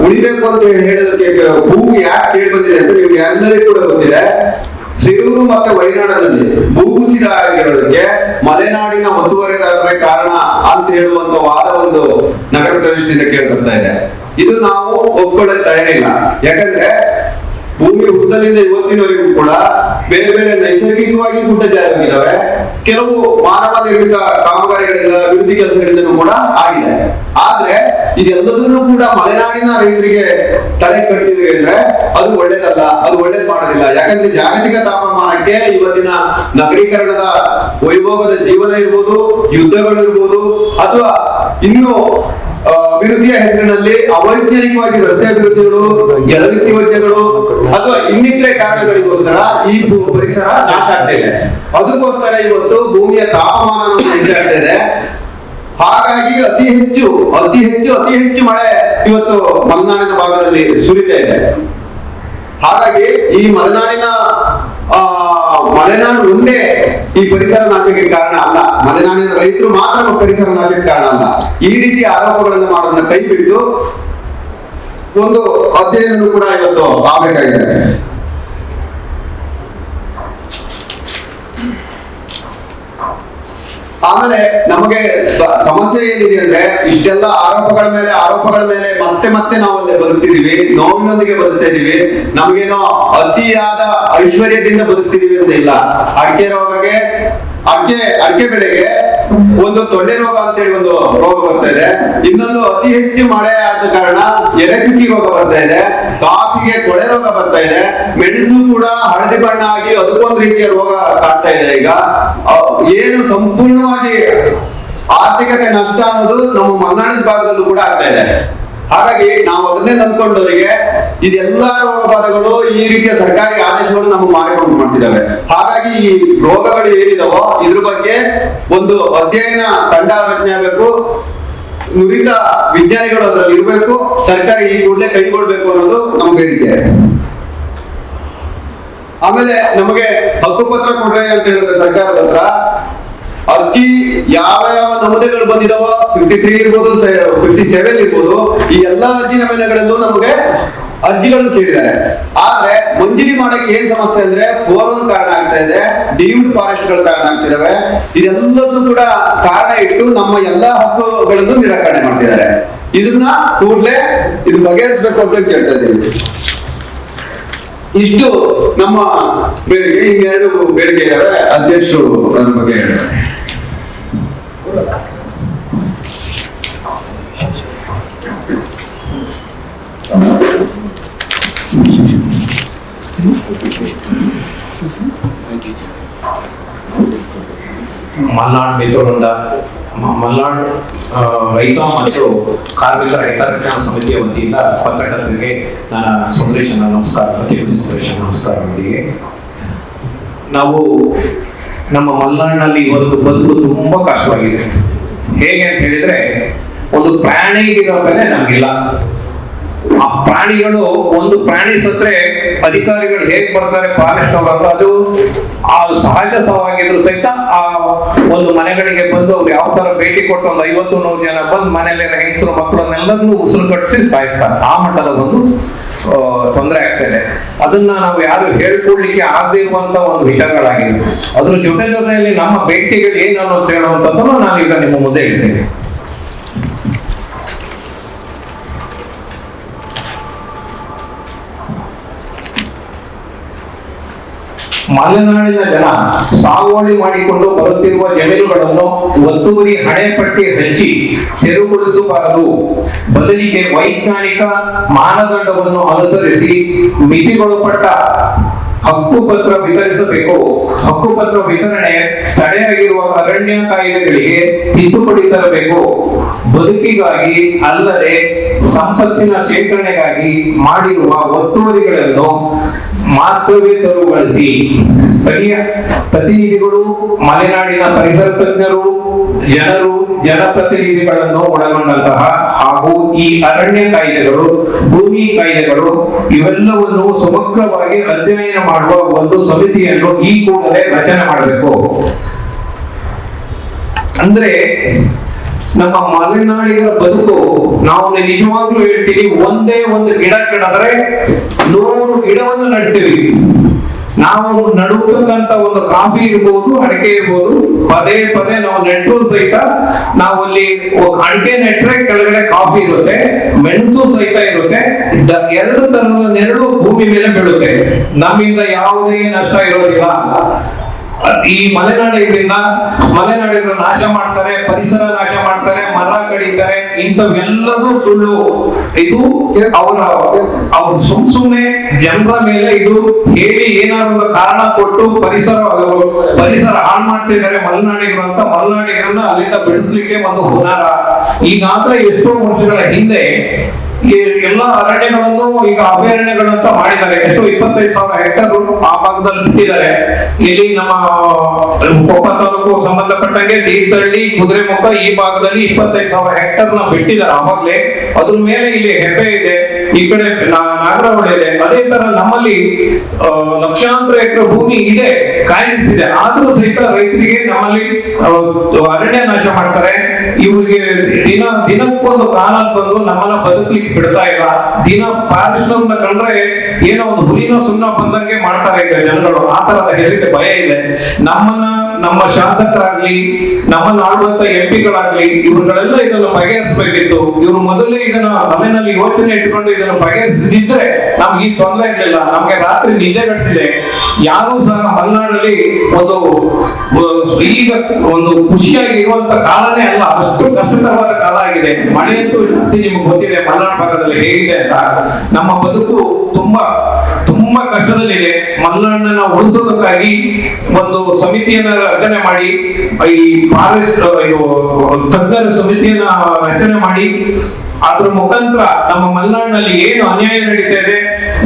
ಉಳಿಬೇಕು ಅಂತ ಹೇಳೋದಕ್ಕೆ ಭೂಮಿ ಯಾಕೆ ಕೇಳಿ ಬಂದಿದೆ ಅಂತ ನಿಮ್ಗೆ ಎಲ್ಲರಿಗೂ ಕೂಡ ಗೊತ್ತಿದೆ. ಸಿರೂರು ಮತ್ತೆ ವಯನಾಡಿನಲ್ಲಿ ಭೂಕುಸಿತ ಆಗಿರೋದಕ್ಕೆ ಮಲೆನಾಡಿನ ಒತ್ತುವರಿದಾರರೇ ಕಾರಣ ಅಂತ ಹೇಳುವಂತ ವಾದ ಒಂದು ನಗರ ಪ್ರದೇಶದಿಂದ ಕೇಳ್ಬರ್ತಾ ಇದೆ. ಇದು ನಾವು ಒಪ್ಕೊಳ್ಳೋಕೆ ತಯಾರಿಲ್ಲ. ಯಾಕಂದ್ರೆ ಭೂಮಿ ಹುಟ್ಟದಿಂದ ಇವತ್ತಿನವರೆಗೂ ಕೂಡ ಬೇರೆ ಬೇರೆ ನೈಸರ್ಗಿಕವಾಗಿ ಗುಡ್ಡ ಜಾರಿಯಾಗಿದ್ದಾವೆ ಕೆಲವು ಮಾನವ ನಿರ್ಮಿತ ಕಾಮಗಾರಿಗಳಿಂದ, ಅಭಿವೃದ್ಧಿ ಕೆಲಸಗಳಿಂದಲೂ ಕೂಡ ಆಗಿದೆ ಆದ್ರೆ ಇದೆಲ್ಲದನ್ನು ಕೂಡ ಮಲೆನಾಡಿನ ರೈತರಿಗೆ ತಲೆ ಕಟ್ಟಿದ್ವಿ ಅಂದ್ರೆ ಅದು ಒಳ್ಳೇದಲ್ಲ, ಅದು ಒಳ್ಳೇದ್ ಮಾಡೋದಿಲ್ಲ. ಯಾಕಂದ್ರೆ ಜಾಗತಿಕ ತಾಪಮಾನಕ್ಕೆ ಇವತ್ತಿನ ನಗರೀಕರಣದ ವೈಭೋಗದ ಜೀವನ ಇರ್ಬೋದು, ಯುದ್ಧಗಳು ಇರ್ಬೋದು, ಅಥವಾ ಇನ್ನು ಅಭಿವೃದ್ಧಿಯ ಹೆಸರಿನಲ್ಲಿ ಅವೈಜ್ಞಾನಿಕವಾಗಿ ರಸ್ತೆ ಅಭಿವೃದ್ಧಿಗಳು, ಜಲವಿದ್ಯುತ್ ಯೋಜನೆಗಳು ಅಥವಾ ಇನ್ನಿತರೆ ಕಾರಣಗಳಿಗೋಸ್ಕರ ಈ ಪರಿಸರ ನಾಶ ಆಗ್ತಾ ಅದಕ್ಕೋಸ್ಕರ ಇವತ್ತು ಭೂಮಿಯ ತಾಪಮಾನ ಇದೆ. ಹಾಗಾಗಿ ಅತಿ ಹೆಚ್ಚು ಅತಿ ಹೆಚ್ಚು ಅತಿ ಹೆಚ್ಚು ಮಳೆ ಇವತ್ತು ಮಲೆನಾಡಿನ ಭಾಗದಲ್ಲಿ ಸುರಿತಾ ಇದೆ. ಹಾಗಾಗಿ ಈ ಮಲೆನಾಡಿನ, ಆ, ಮಲೆನಾಡು ಒಂದೇ ಈ ಪರಿಸರ ನಾಶಕ್ಕೆ ಕಾರಣ ಅಲ್ಲ. ಮಲೆನಾಡಿನ ರೈತರು ಮಾತ್ರ ಪರಿಸರ ನಾಶಕ್ಕೆ ಕಾರಣ ಅಲ್ಲ. ಈ ರೀತಿ ಆರೋಪಗಳನ್ನು ಮಾಡೋದನ್ನ ಕೈ ಬಿಟ್ಟು ಒಂದು ಅಧ್ಯಯನ ಕೂಡ ಇವತ್ತು ಆಗ್ಬೇಕಾಗಿದೆ ಆಮೇಲೆ ನಮಗೆ ಸಮಸ್ಯೆ ಏನಿದೆ ಅಂದ್ರೆ ಇಷ್ಟೆಲ್ಲ ಆರೋಪಗಳ ಮೇಲೆ ಆರೋಪಗಳ ಮೇಲೆ ಮತ್ತೆ ಮತ್ತೆ ನಾವು ಬದುಕ್ತಿದೀವಿ ನೋವಿನೊಂದಿಗೆ ಬದುಕ್ತಾ ಇದೀವಿ ನಮಗೇನೋ ಅತಿಯಾದ ಐಶ್ವರ್ಯದಿಂದ ಬದುಕ್ತಿದೀವಿ ಅಂತ ಇಲ್ಲ. ಅಡಿಕೆ ರೋಗಕ್ಕೆ, ಅಡಿಕೆ ಅಡಿಕೆ ಬೆಳೆಗೆ ಒಂದು ತೊಂಡೆ ರೋಗ ಅಂತ ಹೇಳಿ ಒಂದು ರೋಗ ಬರ್ತಾ ಇದೆ. ಇನ್ನೊಂದು ಅತಿ ಹೆಚ್ಚು ಮಳೆ ಆದ ಕಾರಣ ಎರೆಚುಕ್ಕಿ ರೋಗ ಬರ್ತಾ ಇದೆ. ಕಾಫಿಗೆ ಕೊಳೆ ರೋಗ ಬರ್ತಾ ಇದೆ. ಮೆಣಸು ಕೂಡ ಹಳದಿ ಬಣ್ಣ ಆಗಿ ಅದಕ್ಕೊಂದು ರೀತಿಯ ರೋಗ ಕಾಡ್ತಾ ಇದೆ ಈಗ. ಏನು ಸಂಪೂರ್ಣವಾಗಿ ಆರ್ಥಿಕತೆ ನಷ್ಟ ಅನ್ನೋದು ನಮ್ಮ ಮಲೆನಾಡಿನ ಭಾಗದಲ್ಲೂ ಕೂಡ ಆಗ್ತಾ ಇದೆ. ಹಾಗಾಗಿ ನಾವು ಅದನ್ನೇ ನಂಬ್ಕೊಂಡವರಿಗೆ ಇದೆಲ್ಲ ರೋಗ ಬಾಧೆಗಳು ಈ ರೀತಿಯ ಸರ್ಕಾರಿ ಆದೇಶಗಳು ನಮಗೆ ಮಾರಿಕೊಂಡು ಮಾಡ್ತಿದ್ದಾವೆ. ಹಾಗಾಗಿ ಈ ರೋಗಗಳು ಏನಿದಾವೋ ಇದ್ರ ಬಗ್ಗೆ ಒಂದು ಅಧ್ಯಯನ ತಂಡ ರಚನೆ ಆಗಬೇಕು. ನುರಿತ ವಿಜ್ಞಾನಿಗಳು ಅದರಲ್ಲಿ ಇರಬೇಕು. ಸರ್ಕಾರ ಈ ಕೂಡಲೇ ಕೈಗೊಳ್ಬೇಕು ಅನ್ನೋದು ನಮ್ಮ ಬೇಡಿಕೆ ಆಮೇಲೆ ನಮಗೆ ಹಕ್ಕುಪತ್ರ ಕೊಡ್ರಿ ಅಂತ ಹೇಳಿದ್ರೆ ಸರ್ಕಾರದ ಹತ್ರ ಅರ್ಜಿ ಯಾವ ಯಾವ ನಮೂನೆಗಳು ಬಂದಿದಾವ ಫಿಫ್ಟಿ ತ್ರೀ ಇರ್ಬೋದು ಫಿಫ್ಟಿ ಸೆವೆನ್ ಇರ್ಬೋದು, ಈ ಎಲ್ಲಾ ಅರ್ಜಿ ನಮೂನೆಗಳಲ್ಲೂ ನಮಗೆ ಅರ್ಜಿಗಳನ್ನು ಕೇಳಿದ್ದಾರೆ. ಆದ್ರೆ ಮಂಜೂರಿ ಮಾಡಕ್ಕೆ ಏನ್ ಸಮಸ್ಯೆ ಅಂದ್ರೆ ಫೋರ್ ಒನ್ ಕಾರಣ ಆಗ್ತಾ ಇದೆ ಡೀಮ್ಡ್ ಫಾರೆಸ್ಟ್ಗಳು ಕಾರಣ ಆಗ್ತಿದಾವೆ ಇದೆಲ್ಲದೂ ಕೂಡ ಕಾರಣ ಇಟ್ಟು ನಮ್ಮ ಎಲ್ಲಾ ಹಕ್ಕುಗಳನ್ನು ನಿರಾಕರಣೆ ಮಾಡ್ತಿದ್ದಾರೆ. ಇದನ್ನ ಕೂಡಲೇ ಇದು ಬಗೆಹರಿಸಬೇಕು ಅಂತ ಕೇಳ್ತಾ ಇದ್ದೀವಿ ಇಷ್ಟು ನಮ್ಮ ಬೇಡಿಕೆ, ಇನ್ನೆರಡು ಬೇಡಿಕೆ ಇದಾವೆ ಅಧ್ಯಕ್ಷರು ಅದ್ರ ಬಗ್ಗೆ ಮಲ್ನಾಡ್ ಮಿತ್ರವೃಂದ ಮಲ್ನಾಡ್ ರೈತ ಮತ್ತು ಕಾರ್ಮಿಕರ ಹಿತರಕ್ಷಣಾ ಸಮಿತಿಯ ವತಿಯಿಂದ ಪತ್ರಕರ್ತರಿಗೆ ನನ್ನ ಸುಂದರೇಶನ ನಮಸ್ಕಾರ ಪ್ರತಿಯೊಂದು ಸುಂದರೇಶನ ನಮಸ್ಕಾರದೊಂದಿಗೆ ನಾವು ನಮ್ಮ ಮಲ್ನಾಡಿನಲ್ಲಿ ಇವತ್ತು ಬದುಕು ತುಂಬಾ ಕಷ್ಟವಾಗಿದೆ. ಹೇಗೆ ಅಂತ ಹೇಳಿದ್ರೆ, ಒಂದು ಪ್ರಾಣಿಗಿರೋ ಬೆಲೆ ನಮ್ಗಿಲ್ಲ. ಆ ಪ್ರಾಣಿಗಳು ಒಂದು ಪ್ರಾಣಿ ಸತ್ರೆ ಅಧಿಕಾರಿಗಳು ಹೇಗ್ ಬರ್ತಾರೆ, ಫಾರೆಸ್ಟ್ ಅವರು ಅದು ಆ ಸಹಜ ಸವಾಗಿದ್ರು ಸಹಿತ ಆ ಒಂದು ಮನೆಗಳಿಗೆ ಬಂದು ಅವ್ರು ಯಾವ ತರ ಭೇಟಿ ಕೊಟ್ಟು ಒಂದು ಐವತ್ತು ನೂರು ಜನ ಬಂದು ಮನೆಯಲ್ಲಿ ಹೆಂಗಸರು ಮಕ್ಕಳನ್ನೆಲ್ಲರನ್ನೂ ಉಸಿರು ಕಟ್ಟಿಸಿ ಸಾಯಿಸ್ತಾರೆ. ಆ ಮಟ್ಟದ ಒಂದು ತೊಂದರೆ ಆಗ್ತದೆ. ಅದನ್ನ ನಾವು ಯಾರು ಹೇಳ್ಕೊಡ್ಲಿಕ್ಕೆ ಆಗದೆ ಇರುವಂತ ಒಂದು ವಿಚಾರಗಳಾಗಿದೆ ಅದ್ರ ಜೊತೆ ಜೊತೆಯಲ್ಲಿ ನಮ್ಮ ಬೇಡಿಕೆಗಳು ಏನು ಅನ್ನೋದು ಹೇಳುವಂಥದ್ದನ್ನು ನಾನು ಈಗ ನಿಮ್ಮ ಮುಂದೆ ಹೇಳ್ತೇನೆ. ಮಲೆನಾಡಿನ ಜನ ಸಾಗುವಳಿ ಮಾಡಿಕೊಂಡು ಬರುತ್ತಿರುವ ಜಮೀನುಗಳನ್ನು ಒತ್ತುವರಿ ಹಣೆಪಟ್ಟಿ ಹಚ್ಚಿ ತೆರವುಗೊಳಿಸಬಾರದು. ಬದಲಿಗೆ ವೈಜ್ಞಾನಿಕ ಮಾನದಂಡವನ್ನು ಅನುಸರಿಸಿ ಮಿತಿಗೊಳಪಟ್ಟ ಹಕ್ಕುಪತ್ರ ವಿತರಿಸಬೇಕು. ಹಕ್ಕುಪತ್ರ ವಿತರಣೆ ತಡೆಯಾಗಿರುವ ಅರಣ್ಯ ಕಾಯ್ದೆಗಳಿಗೆ ತಿದ್ದುಪಡಿ ತರಬೇಕು. ಬದುಕಿಗಾಗಿ ಅಲ್ಲದೆ ಸಂಪತ್ತಿನ ಶೇಖರಣೆಗಾಗಿ ಮಾಡಿರುವ ಒತ್ತುವರಿಗಳನ್ನು ಮಾತ್ರವೇ ತೆರವುಗೊಳಿಸಿ ಸ್ಥಳೀಯ ಪ್ರತಿನಿಧಿಗಳು, ಮಲೆನಾಡಿನ ಪರಿಸರ ತಜ್ಞರು, ಜನರು, ಜನಪ್ರತಿನಿಧಿಗಳನ್ನು ಒಳಗೊಂಡಂತಹ ಹಾಗೂ ಈ ಅರಣ್ಯ ಕಾಯ್ದೆಗಳು, ಭೂಮಿ ಕಾಯ್ದೆಗಳು ಇವೆಲ್ಲವನ್ನು ಸಮಗ್ರವಾಗಿ ಅಧ್ಯಯನ ಮಾಡುವ ಒಂದು ಸಮಿತಿಯನ್ನು ಈ ಕೂಡಲೇ ರಚನೆ ಮಾಡಬೇಕು. ಅಂದ್ರೆ ನಮ್ಮ ಮಲೆನಾಡಿಗರ ಬದುಕು ನಾವು ನಿಜವಾಗ್ಲೂ ಹೇಳ್ತೀವಿ, ಒಂದೇ ಒಂದು ಗಿಡ ಕೆಡದ್ರೆ ನೂರು ಗಿಡವನ್ನು ನಡ್ತೀವಿ. ನಾವು ನಡುತ್ತಕ್ಕಂತ ಒಂದು ಕಾಫಿ ಇರ್ಬೋದು, ಅಡಿಕೆ ಇರ್ಬೋದು, ಪದೇ ಪದೇ ನಾವು ನೆಟ್ಟು ಸಹಿತ ನಾವು ಅಲ್ಲಿ ಅಡಿಕೆ ಕೆಳಗಡೆ ಕಾಫಿ ಇರುತ್ತೆ, ಮೆಣಸು ಸಹಿತ ಇರುತ್ತೆ ಎರಡು ತರದ ನೆರಳು ಭೂಮಿ ಮೇಲೆ ಬೀಳುತ್ತೆ. ನಮ್ಮಿಂದ ಯಾವುದೇ ನಷ್ಟ ಇರೋದಿಲ್ಲ. ಈ ಮಲೆನಾಡು ಇದರಿಂದ ಮಲೆನಾಡಿನ ನಾಶ ಮಾಡ್ತಾರೆ, ಪರಿಸರ ನಾಶ ಮಾಡ್ತಾರೆ, ಮರ ಕಡಿತಾರೆ, ಇಂಥವೆಲ್ಲವೂ ಸುಳ್ಳು. ಇದು ಅವರ ಅವ್ರು ಸುಮ್ ಸುಮ್ನೆ ಜನರ ಮೇಲೆ ಇದು ಹೇಳಿ ಏನಾದ್ರು ಕಾರಣ ಕೊಟ್ಟು ಪರಿಸರ ಪರಿಸರ ಹಾಳು ಮಾಡ್ತಿದ್ದಾರೆ ಮಲೆನಾಡಿಗರು ಅಂತ ಮಲೆನಾಡಿಗರನ್ನ ಅಲ್ಲಿಂದ ಬಿಡಿಸ್ಲಿಕ್ಕೆ ಒಂದು ಹುನಾರ ಈಗಾಗಲೇ ಎಷ್ಟೋ ವರ್ಷಗಳ ಹಿಂದೆ ಈ ಎಲ್ಲ ಅರಣ್ಯಗಳನ್ನು ಈಗ ಅಭಯಾರಣ್ಯಗಳಂತ ಮಾಡಿದ್ದಾರೆ. ಎಷ್ಟು ಇಪ್ಪತ್ತೈದು ಸಾವಿರ ಹೆಕ್ಟರ್ ಆ ಭಾಗದಲ್ಲಿ ಬಿಟ್ಟಿದ್ದಾರೆ. ಇಲ್ಲಿ ನಮ್ಮ ಕೊಪ್ಪ ತಾಲೂಕು ಸಂಬಂಧಪಟ್ಟಂಗೆ ತೀರ್ಥಹಳ್ಳಿ ಕುದುರೆಮುಖ ಈ ಭಾಗದಲ್ಲಿ ಇಪ್ಪತ್ತೈದು ಸಾವಿರ ಹೆಕ್ಟರ್ನ ಬಿಟ್ಟಿದ್ದಾರೆ. ಅವಾಗ್ಲೇ ಅದ್ರ ಮೇಲೆ ಇಲ್ಲಿ ಹೆಬ್ಬೆ ಇದೆ. ಈ ಕಡೆ ಇದೆ ಅದೇ ತರ ನಮ್ಮಲ್ಲಿ ಲಕ್ಷಾಂತರ ಎಕರೆ ಭೂಮಿ ಇದೆ ಕಾಯಿಸಿದೆ ಆದ್ರೂ ಸಹಿತ ರೈತರಿಗೆ ನಮ್ಮಲ್ಲಿ ಅರಣ್ಯ ನಾಶ ಮಾಡ್ತಾರೆ. ಇವರಿಗೆ ದಿನ ದಿನಕ್ಕೊಂದು ಕಾಲ ಬಂದು ನಮ್ಮನ್ನ ಬದುಕಲಿಕ್ಕೆ ಬಿಡ್ತಾ ಇಲ್ಲ. ದಿನ ಪಾರಿಶ್ರಮನ ಕಂಡ್ರೆ ಏನೋ ಒಂದು ಹುಲಿನ ಸುಣ್ಣ ಬಂದಂಗೆ ಮಾಡ್ತಾರೆ ಈಗ ಜನಗಳು. ಆ ತರದ ಹೇಳಿದ್ರೆ ಭಯ ಇದೆ. ನಮ್ಮನ್ನ ನಮ್ಮ ಶಾಸಕರಾಗ್ಲಿ ನಮ್ಮನ್ನ ಆಳುವಂತ ಎಂ ಪಿಗಳಾಗ್ಲಿ, ಇವ್ರುಗಳೆಲ್ಲ ಇದನ್ನು ಬಗೆಹರಿಸಬೇಕಿತ್ತು. ಇವ್ರು ಮೊದಲೇ ಇದನ್ನ ಮನೆಯಲ್ಲಿ ಯೋಚನೆ ಇಟ್ಕೊಂಡು ಇದನ್ನು ಬಗೆಹರಿಸಿದ್ರೆ ನಮ್ಗೆ ಈ ತೊಂದರೆ ಇರಲಿಲ್ಲ ನಮ್ಗೆ ರಾತ್ರಿ ನಿದ್ದೆ ಗಡಿಸಿದೆ ಯಾರು ಸಹ ಮಲೆನಾಡಲ್ಲಿ ಒಂದು ಈಗ ಒಂದು ಖುಷಿಯಾಗಿ ಇರುವಂತ ಕಾಲನೇ ಅಲ್ಲ. ಅಷ್ಟು ಕಷ್ಟಕರವಾದ ಕಾಲ ಆಗಿದೆ. ಮಳೆಯಂತೂ ಜಾಸ್ತಿ ನಿಮ್ಗೆ ಗೊತ್ತಿದೆ, ಮಲೆನಾಡು ಭಾಗದಲ್ಲಿ ಹೇಗಿದೆ ಅಂತ. ನಮ್ಮ ಬದುಕು ತುಂಬಾ ತುಂಬಾ ಕಷ್ಟದಲ್ಲಿದೆ. ಮಲ್ಲಣ್ಣನ ಉಳಿಸೋದಕ್ಕಾಗಿ ಒಂದು ಸಮಿತಿಯನ್ನ ರಚನೆ ಮಾಡಿ, ಈ ಫಾರೆಸ್ಟ್ ತಜ್ಞರ ಸಮಿತಿಯನ್ನ ರಚನೆ ಮಾಡಿ, ಅದ್ರ ಮುಖಾಂತರ ನಮ್ಮ ಮಲ್ನಾಡಿನಲ್ಲಿ ಏನು ಅನ್ಯಾಯ ನಡೀತಾ ಇದೆ,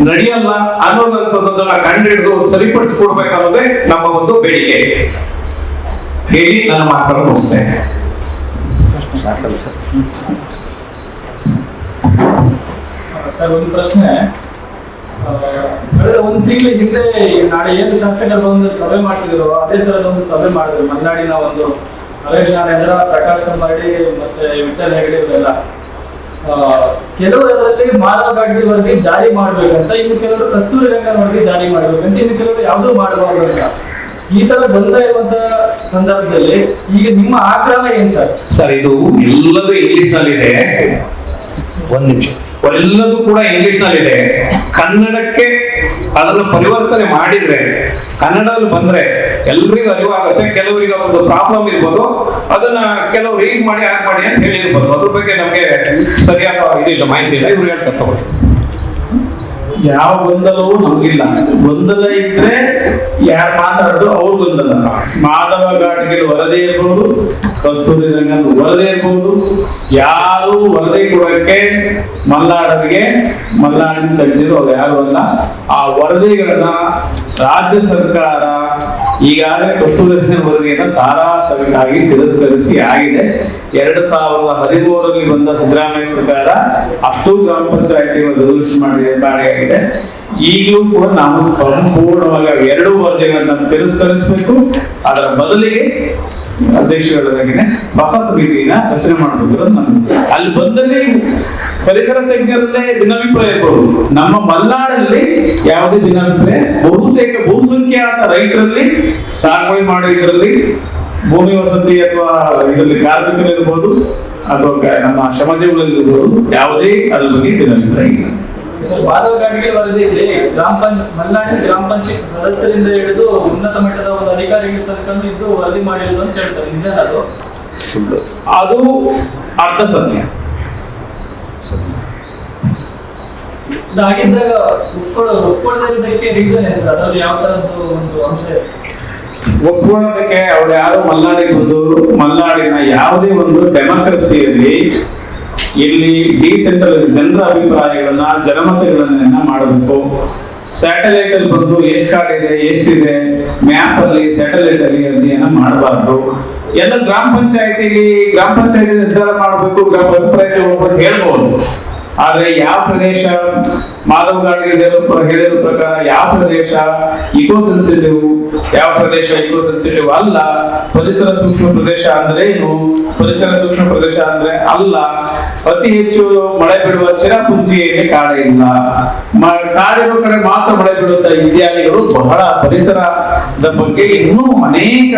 ನಡೆಯಲ್ಲ ಅನ್ನೋದಂಥದ್ದನ್ನ ಕಂಡುಹಿಡಿದು ಸರಿಪಡಿಸ್ಕೊಡ್ಬೇಕನ್ನೋದೇ ನಮ್ಮ ಒಂದು ಬೇಡಿಕೆ. ಹೇಳಿ, ನನ್ನ ಮಾತನ್ನು ಮುಗಿಸ್ತೇನೆ. ಸರ್, ಒಂದು ಪ್ರಶ್ನೆ. ಒಂದು ತಿಂಗಳ ಹಿಂದೆ ನಾಳೆ ಏನು ಶಾಸಕರು ಒಂದು ಸಭೆ ಮಾಡ್ತಿದ್ರು ಅದೇ ತರದ ಒಂದು ಸಭೆ ಮಾಡಿದ್ರು. ಮಲೆನಾಡಿನ ಒಂದು ನರೇಶ್ ಜ್ಞಾನೇಂದ್ರ ಪ್ರಕಾಶ್ ಕಂಬಾಡಿ ಮತ್ತೆ ವಿಠಲ್ ಹೆಗಡೆ ಇವರೆಲ್ಲ. ಆ, ಕೆಲವರು ಅದರಲ್ಲಿ ಮಾನವ ಗಾಡಿ ವರದಿ ಜಾರಿ ಮಾಡ್ಬೇಕಂತ ಇನ್ನು ಕೆಲವರು ಕಸ್ತೂರಿ ರಂಗನ ವರದಿ ಜಾರಿ ಮಾಡ್ಬೇಕಂತ ಇನ್ನು ಕೆಲವರು ಯಾವುದೂ ಮಾಡಬಾರ್ದು ಈ ತರ ಬಂದ ಇರುವಂತ ಸಂದರ್ಭದಲ್ಲಿ ಈಗ ನಿಮ್ಮ ಆಗ್ರಹ ಏನ್ ಸರ್? ಸರ್ ಇದು ಎಲ್ಲದೂ ಇಂಗ್ಲಿಷ್ ನಲ್ಲಿದೆ. ಒಂದ್ ನಿಮಿಷ. ಎಲ್ಲದೂ ಕೂಡ ಇಂಗ್ಲಿಷ್ ನಲ್ಲಿದೆ. ಕನ್ನಡಕ್ಕೆ ಅದನ್ನು ಪರಿವರ್ತನೆ ಮಾಡಿದ್ರೆ, ಕನ್ನಡದಲ್ಲಿ ಬಂದ್ರೆ ಎಲ್ರಿಗೂ ಅರಿವಾಗುತ್ತೆ ಕೆಲವರಿಗೆ ಒಂದು ಪ್ರಾಬ್ಲಮ್ ಇರ್ಬೋದು. ಅದನ್ನ ಕೆಲವರು ಹೀಗೆ ಮಾಡಿ ಹಾಗೆ ಮಾಡಿ ಅಂತ ಹೇಳಿರ್ಬೋದು. ಅದ್ರ ಬಗ್ಗೆ ನಮ್ಗೆ ಸರಿಯಾದ ಇದಿಲ್ಲ, ಮಾಹಿತಿ ಇಲ್ಲ. ಇವ್ರು ಹೇಳ್ತಾರೆ. ಯಾವ ಗೊಂದಲವೂ ನಮಗಿಲ್ಲ. ಗೊಂದಲ ಇದ್ರೆ ಯಾರು ಮಾತಾಡೋದು ಅವ್ರ ಗೊಂದಲ. ಮಾಧವ ಗಾಡಿಗೆ ವರದಿ ಇರ್ಬೋದು, ಕಸ್ತೂರಿ ರಂಗನ್ ವರದಿ ಇರ್ಬೋದು. ಯಾರು ವರದಿ ಕೊಡಕ್ಕೆ ಮಲ್ನಾಡರಿಗೆ, ಮಲ್ನಾಡಿನ ತಜ್ಞರು ಅವ್ರು ಯಾರು ಅಲ್ಲ. ಆ ವರದಿಗಳನ್ನ ರಾಜ್ಯ ಸರ್ಕಾರ ಈಗಾಗಲೇ ಕಸ್ತೂರಿ ವರದಿಯನ್ನು ಸಾರಾಸಗಟಾಗಿ ತಿರಸ್ಕರಿಸಿ ಆಗಿದೆ. ಎರಡ್ ಸಾವಿರದ ಹದಿಮೂರರಲ್ಲಿ ಬಂದ ಸಿದ್ದರಾಮಯ್ಯ ಸರ್ಕಾರ ಅಷ್ಟು ಗ್ರಾಮ ಪಂಚಾಯತಿ ರೆಸಲ್ಯೂಷನ್ ಮಾಡಿ ಆಗಿದೆ. ಈಗಲೂ ಕೂಡ ನಾವು ಸಂಪೂರ್ಣವಾಗಿ ಎರಡು ವರದಿಗಳನ್ನ ತಿರಸ್ಕರಿಸಬೇಕು. ಅದರ ಬದಲಿಗೆ ಅಧ್ಯಕ್ಷಗಳಾಗಿನೇ ಬಸಂತ ರೀತಿಯನ್ನ ರಚನೆ ಮಾಡಬೇಕು ಅಲ್ಲಿ ಬಂದಲ್ಲಿ ಪರಿಸರ ತಜ್ಞರಲ್ಲೇ ಭಿನ್ನಾಭಿಪ್ರಾಯ ಇರ್ಬೋದು. ನಮ್ಮ ಮಲ್ನಾಡಲ್ಲಿ ಯಾವುದೇ ಭಿನ್ನಾಭಿಪ್ರಾಯ? ಬಹುತೇಕ ಬಹುಸಂಖ್ಯಾತ ರೈತರಲ್ಲಿ, ಸಾಗುವಳಿ ಮಾಡೋದ್ರಲ್ಲಿ ಭೂಮಿ ವಸತಿ ಅಥವಾ ಇದರಲ್ಲಿ ಕಾರ್ಮಿಕರು ಇರ್ಬೋದು, ಅಥವಾ ನಮ್ಮ ಶ್ರಮಜೀವಿಗಳಿರ್ಬೋದು ಯಾವುದೇ ಅದ್ರ ಬಗ್ಗೆ ಭಿನ್ನಾಭಿಪ್ರಾಯ ಇಲ್ಲ. ಸರ್, ವರದಿ ವರದಿಯಲ್ಲಿ ಗ್ರಾಮ ಪಂಚ ಮಲ್ನಾಡಿನ ಗ್ರಾಮ ಪಂಚಾಯತ್ ಸದಸ್ಯರಿಂದ ಹಿಡಿದು ಉನ್ನತ ಮಟ್ಟದ ಒಂದು ಅಧಿಕಾರಿಗಳ ತನಕ ಇದ್ದು ವರದಿ ಮಾಡಿರೋದು ಅಂತ ಹೇಳ್ತಾರೆ. ನಿಜ ಅದು? ಅದು ಅರ್ಧ ಸತ್ಯ. ಇದಾಗಿದ್ದಾಗ ಒಪ್ಕೊಳ್ಳೋ ಇರೋದಕ್ಕೆ ರೀಸನ್ ಏನು ಸರ್? ಅದ್ರಲ್ಲಿ ಯಾವ ತರದ್ದು ಒಂದು ಅಂಶ ಇದೆ? ಒಪ್ಕೊಳ್ಳೋದಕ್ಕೆ ಅವ್ರು ಯಾರು ಮಲ್ನಾಡಿಗೆ ಬಂದು ಮಲ್ನಾಡಿನ ಯಾವುದೇ ಒಂದು ಡೆಮೋಕ್ರಸಿಯಲ್ಲಿ ಇಲ್ಲಿ ಡಿಸೆಂಟ್ರಲ್ ಜನರ ಅಭಿಪ್ರಾಯಗಳನ್ನ ಜನಮತಗಳನ್ನ ಮಾಡಬೇಕು. ಸ್ಯಾಟಲೈಟ್ ಅಲ್ಲಿ ಬಂದು ಎಷ್ಟು ಕಾರ್ಡ್ ಇದೆ, ಎಷ್ಟಿದೆ ಮ್ಯಾಪ್ ಅಲ್ಲಿ ಸ್ಯಾಟಲೈಟ್ ಅಲ್ಲಿ ಅಧ್ಯಯನ ಮಾಡಬಾರ್ದು. ಎಲ್ಲ ಗ್ರಾಮ ಪಂಚಾಯತಿ ಗ್ರಾಮ ಪಂಚಾಯತಿ ನಿರ್ಧಾರ ಮಾಡಬೇಕು, ಗ್ರಾಮ ಪಂಚಾಯತಿ ಹೋಗ್ಬೇಕು ಹೇಳ್ಬೋದು. ಆದ್ರೆ ಯಾವ ಪ್ರದೇಶ ಮಾಧವ್ ಗಾಡ್ಗೆ ಹೇಳಿರೋ ಪ್ರಕಾರ ಯಾವ ಪ್ರದೇಶ ಇಕೋ ಸೆನ್ಸಿಟಿವ್ ಯಾವ ಪ್ರದೇಶ ಇಕೋ ಸೆನ್ಸಿಟಿವ್ ಅಲ್ಲ? ಪರಿಸರ ಸೂಕ್ಷ್ಮ ಪ್ರದೇಶ ಅಂದ್ರೆ ಏನು? ಪರಿಸರ ಸೂಕ್ಷ್ಮ ಪ್ರದೇಶ ಅಂದ್ರೆ ಅಲ್ಲ. ಅತಿ ಹೆಚ್ಚು ಮಳೆ ಬಿಡುವ ಚಿರಪುಂಜಿಯಲ್ಲಿ ಕಾಡ ಇಲ್ಲ. ಕಾಡಿರೋ ಕಡೆ ಮಾತ್ರ ಮಳೆ ಬಿಡುತ್ತ ವಿದ್ಯಾರ್ಥಿಗಳು ಬಹಳ ಪರಿಸರದ ಬಗ್ಗೆ ಇನ್ನೂ ಅನೇಕ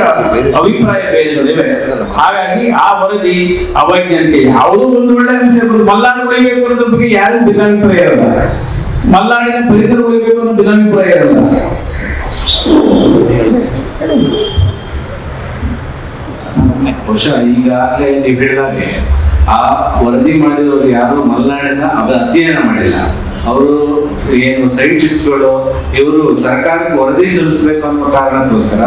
ಅಭಿಪ್ರಾಯ ಭೇದಗಳಿವೆ ಹಾಗಾಗಿ ಆ ವರದಿ ಅವೈಜ್ಞಾನಿಕ ಯಾವುದೋ ಒಂದು ಒಳ್ಳೆ ಅಂಶ ಇರ್ಬೋದು ಮಲ್ನಾಡು ಉಳಿಬೇಕು ಅನ್ನೋದ್ರ ಬಗ್ಗೆ ಯಾರು ಭಿನ್ನಾಭಿಪ್ರಾಯ ಇರಲ್ಲ. ಮಲ್ನಾಡಿನ ಪರಿಸರ ಉಳಿಬೇಕು ಅನ್ನೋ ಭಿನ್ನಾಭಿಪ್ರಾಯ ಇರಲ್ಲ. ಬಹುಶಃ ಈಗಾಗಲೇ ನೀವು ಹೇಳಿದಾಗೆ ಆ ವರದಿ ಮಾಡಿದವರು ಯಾರು ಮಲ್ನಾಡಿನ ಅದ ಅಧ್ಯಯನ ಮಾಡಿಲ್ಲ. ಅವರು ಏನು ಸೈಂಟಿಸ್ಟ್ಗಳು ಇವರು ಸರ್ಕಾರಕ್ಕೆ ವರದಿ ಸಲ್ಲಿಸಬೇಕು ಅನ್ನೋ ಕಾರಣಕ್ಕೋಸ್ಕರ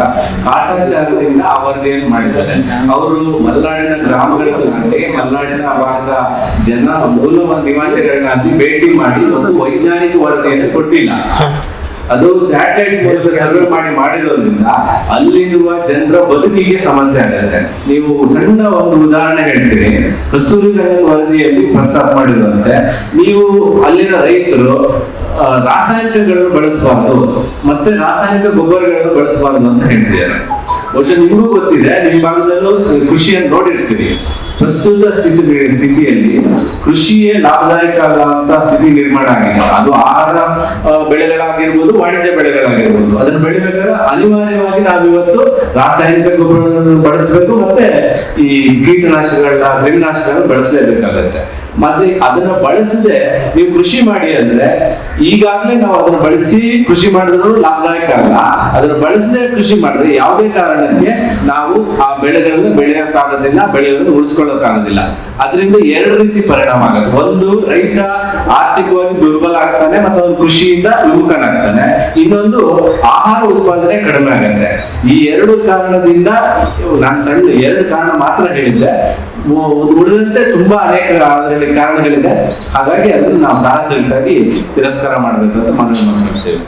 ಕಾಟಾಚಾರದಿಂದ ಆ ವರದಿಯನ್ನು ಮಾಡಿದ್ದಾರೆ. ಅವರು ಮಲೆನಾಡಿನ ಗ್ರಾಮಗಳನ್ನಾಗಲಿ, ಮಲೆನಾಡಿನ ಭಾಗದ ಜನ ಮೂಲ ನಿವಾಸಿಗಳನ್ನಾಗಿ ಭೇಟಿ ಮಾಡಿ ಒಂದು ವೈಜ್ಞಾನಿಕ ವರದಿಯನ್ನು ಕೊಟ್ಟಿಲ್ಲ. ಅದು ಸ್ಯಾಟಲೈಟ್ ಮೂಲಕ ಸರ್ವೆ ಮಾಡಿ ಮಾಡಿರೋದ್ರಿಂದ ಅಲ್ಲಿರುವ ಜನರ ಬದುಕಿಗೆ ಸಮಸ್ಯೆ ಆಗುತ್ತೆ. ನೀವು ಸಣ್ಣ ಒಂದು ಉದಾಹರಣೆ ಹೇಳ್ತೀನಿ. ಕಸ್ತೂರಿ ರಂಗನ್ ವರದಿಯಲ್ಲಿ ಪ್ರಸ್ತಾಪ ಮಾಡಿರುವಂತೆ ನೀವು ಅಲ್ಲಿನ ರೈತರು ರಾಸಾಯನಿಕಗಳನ್ನು ಬಳಸಬಾರ್ದು ಮತ್ತೆ ರಾಸಾಯನಿಕ ಗೊಬ್ಬರಗಳನ್ನು ಬಳಸಬಾರ್ದು ಅಂತ ಹೇಳ್ತಿದ್ದಾರೆ ಬಹುಶಃ ನಿಮಗೂ ಗೊತ್ತಿದೆ ನಿಮ್ಮ ಭಾಗದಲ್ಲೂ ಕೃಷಿಯನ್ನು ನೋಡಿರ್ತೀರಿ. ಪ್ರಸ್ತುತ ಸ್ಥಿತಿ ಸ್ಥಿತಿಯಲ್ಲಿ ಕೃಷಿಯೇ ಲಾಭದಾಯಕ ಆದಂತಹ ಸ್ಥಿತಿ ನಿರ್ಮಾಣ ಆಗಿದೆ. ಅದು ಆಹಾರ ಬೆಳೆಗಳಾಗಿರ್ಬೋದು, ವಾಣಿಜ್ಯ ಬೆಳೆಗಳಾಗಿರ್ಬೋದು. ಅದನ್ನು ಬೆಳಿಬೇಕಾದ್ರೆ ಅನಿವಾರ್ಯವಾಗಿ ನಾವಿವತ್ತು ರಾಸಾಯನಿಕ ಗೊಬ್ಬರಗಳನ್ನು ಬಳಸಬೇಕು ಮತ್ತೆ ಈ ಕೀಟನಾಶಕಗಳನ್ನ, ಕ್ರಿಮಿನಾಶಕಗಳನ್ನ ಬಳಸಲೇಬೇಕಾಗತ್ತೆ. ಮತ್ತೆ ಅದನ್ನ ಬಳಸದೆ ನೀವು ಕೃಷಿ ಮಾಡಿ ಅಂದ್ರೆ ಈಗಾಗಲೇ ನಾವು ಅದನ್ನ ಬಳಸಿ ಕೃಷಿ ಮಾಡಿದ್ರು ಲಾಭದಾಯಕ ಅಲ್ಲ. ಅದನ್ನ ಬಳಸದೆ ಕೃಷಿ ಮಾಡಿದ್ರೆ ಯಾವುದೇ ಕಾರಣಕ್ಕೆ ನಾವು ಆ ಬೆಳೆಗಳನ್ನ ಬೆಳೆಯೋಕ್ಕಾಗೋದಿಲ್ಲ ಬೆಳೆಗಳನ್ನು ಉಳಿಸ್ಕೊಳ್ಳೋಕ್ಕಾಗೋದಿಲ್ಲ ಅದರಿಂದ ಎರಡು ರೀತಿ ಪರಿಣಾಮ ಆಗುತ್ತೆ. ಒಂದು, ರೈತ ಆರ್ಥಿಕವಾಗಿ ದುರ್ಬಲ ಆಗ್ತಾನೆ ಮತ್ತು ಅವನು ಕೃಷಿಯಿಂದ ವಿಮುಖನಾಗ್ತಾನೆ. ಇನ್ನೊಂದು, ಆಹಾರ ಉತ್ಪಾದನೆ ಕಡಿಮೆ ಆಗುತ್ತೆ. ಈ ಎರಡು ಕಾರಣದಿಂದ, ನಾನು ಸಣ್ಣ ಎರಡು ಕಾರಣ ಮಾತ್ರ ಹೇಳಿದ್ದೆ. ಉಳಿದಂತೆ ತುಂಬಾ ಅನೇಕ ಅದರಲ್ಲಿ ಕಾರಣಗಳಿದೆ. ಹಾಗಾಗಿ ಅದನ್ನು ನಾವು ಸಾಹಸವಾಗಿ ತಿರಸ್ಕಾರ ಮಾಡಬೇಕು ಅಂತ ಮನವಿ ಮಾಡ್ಕೊಳ್ತೇವೆ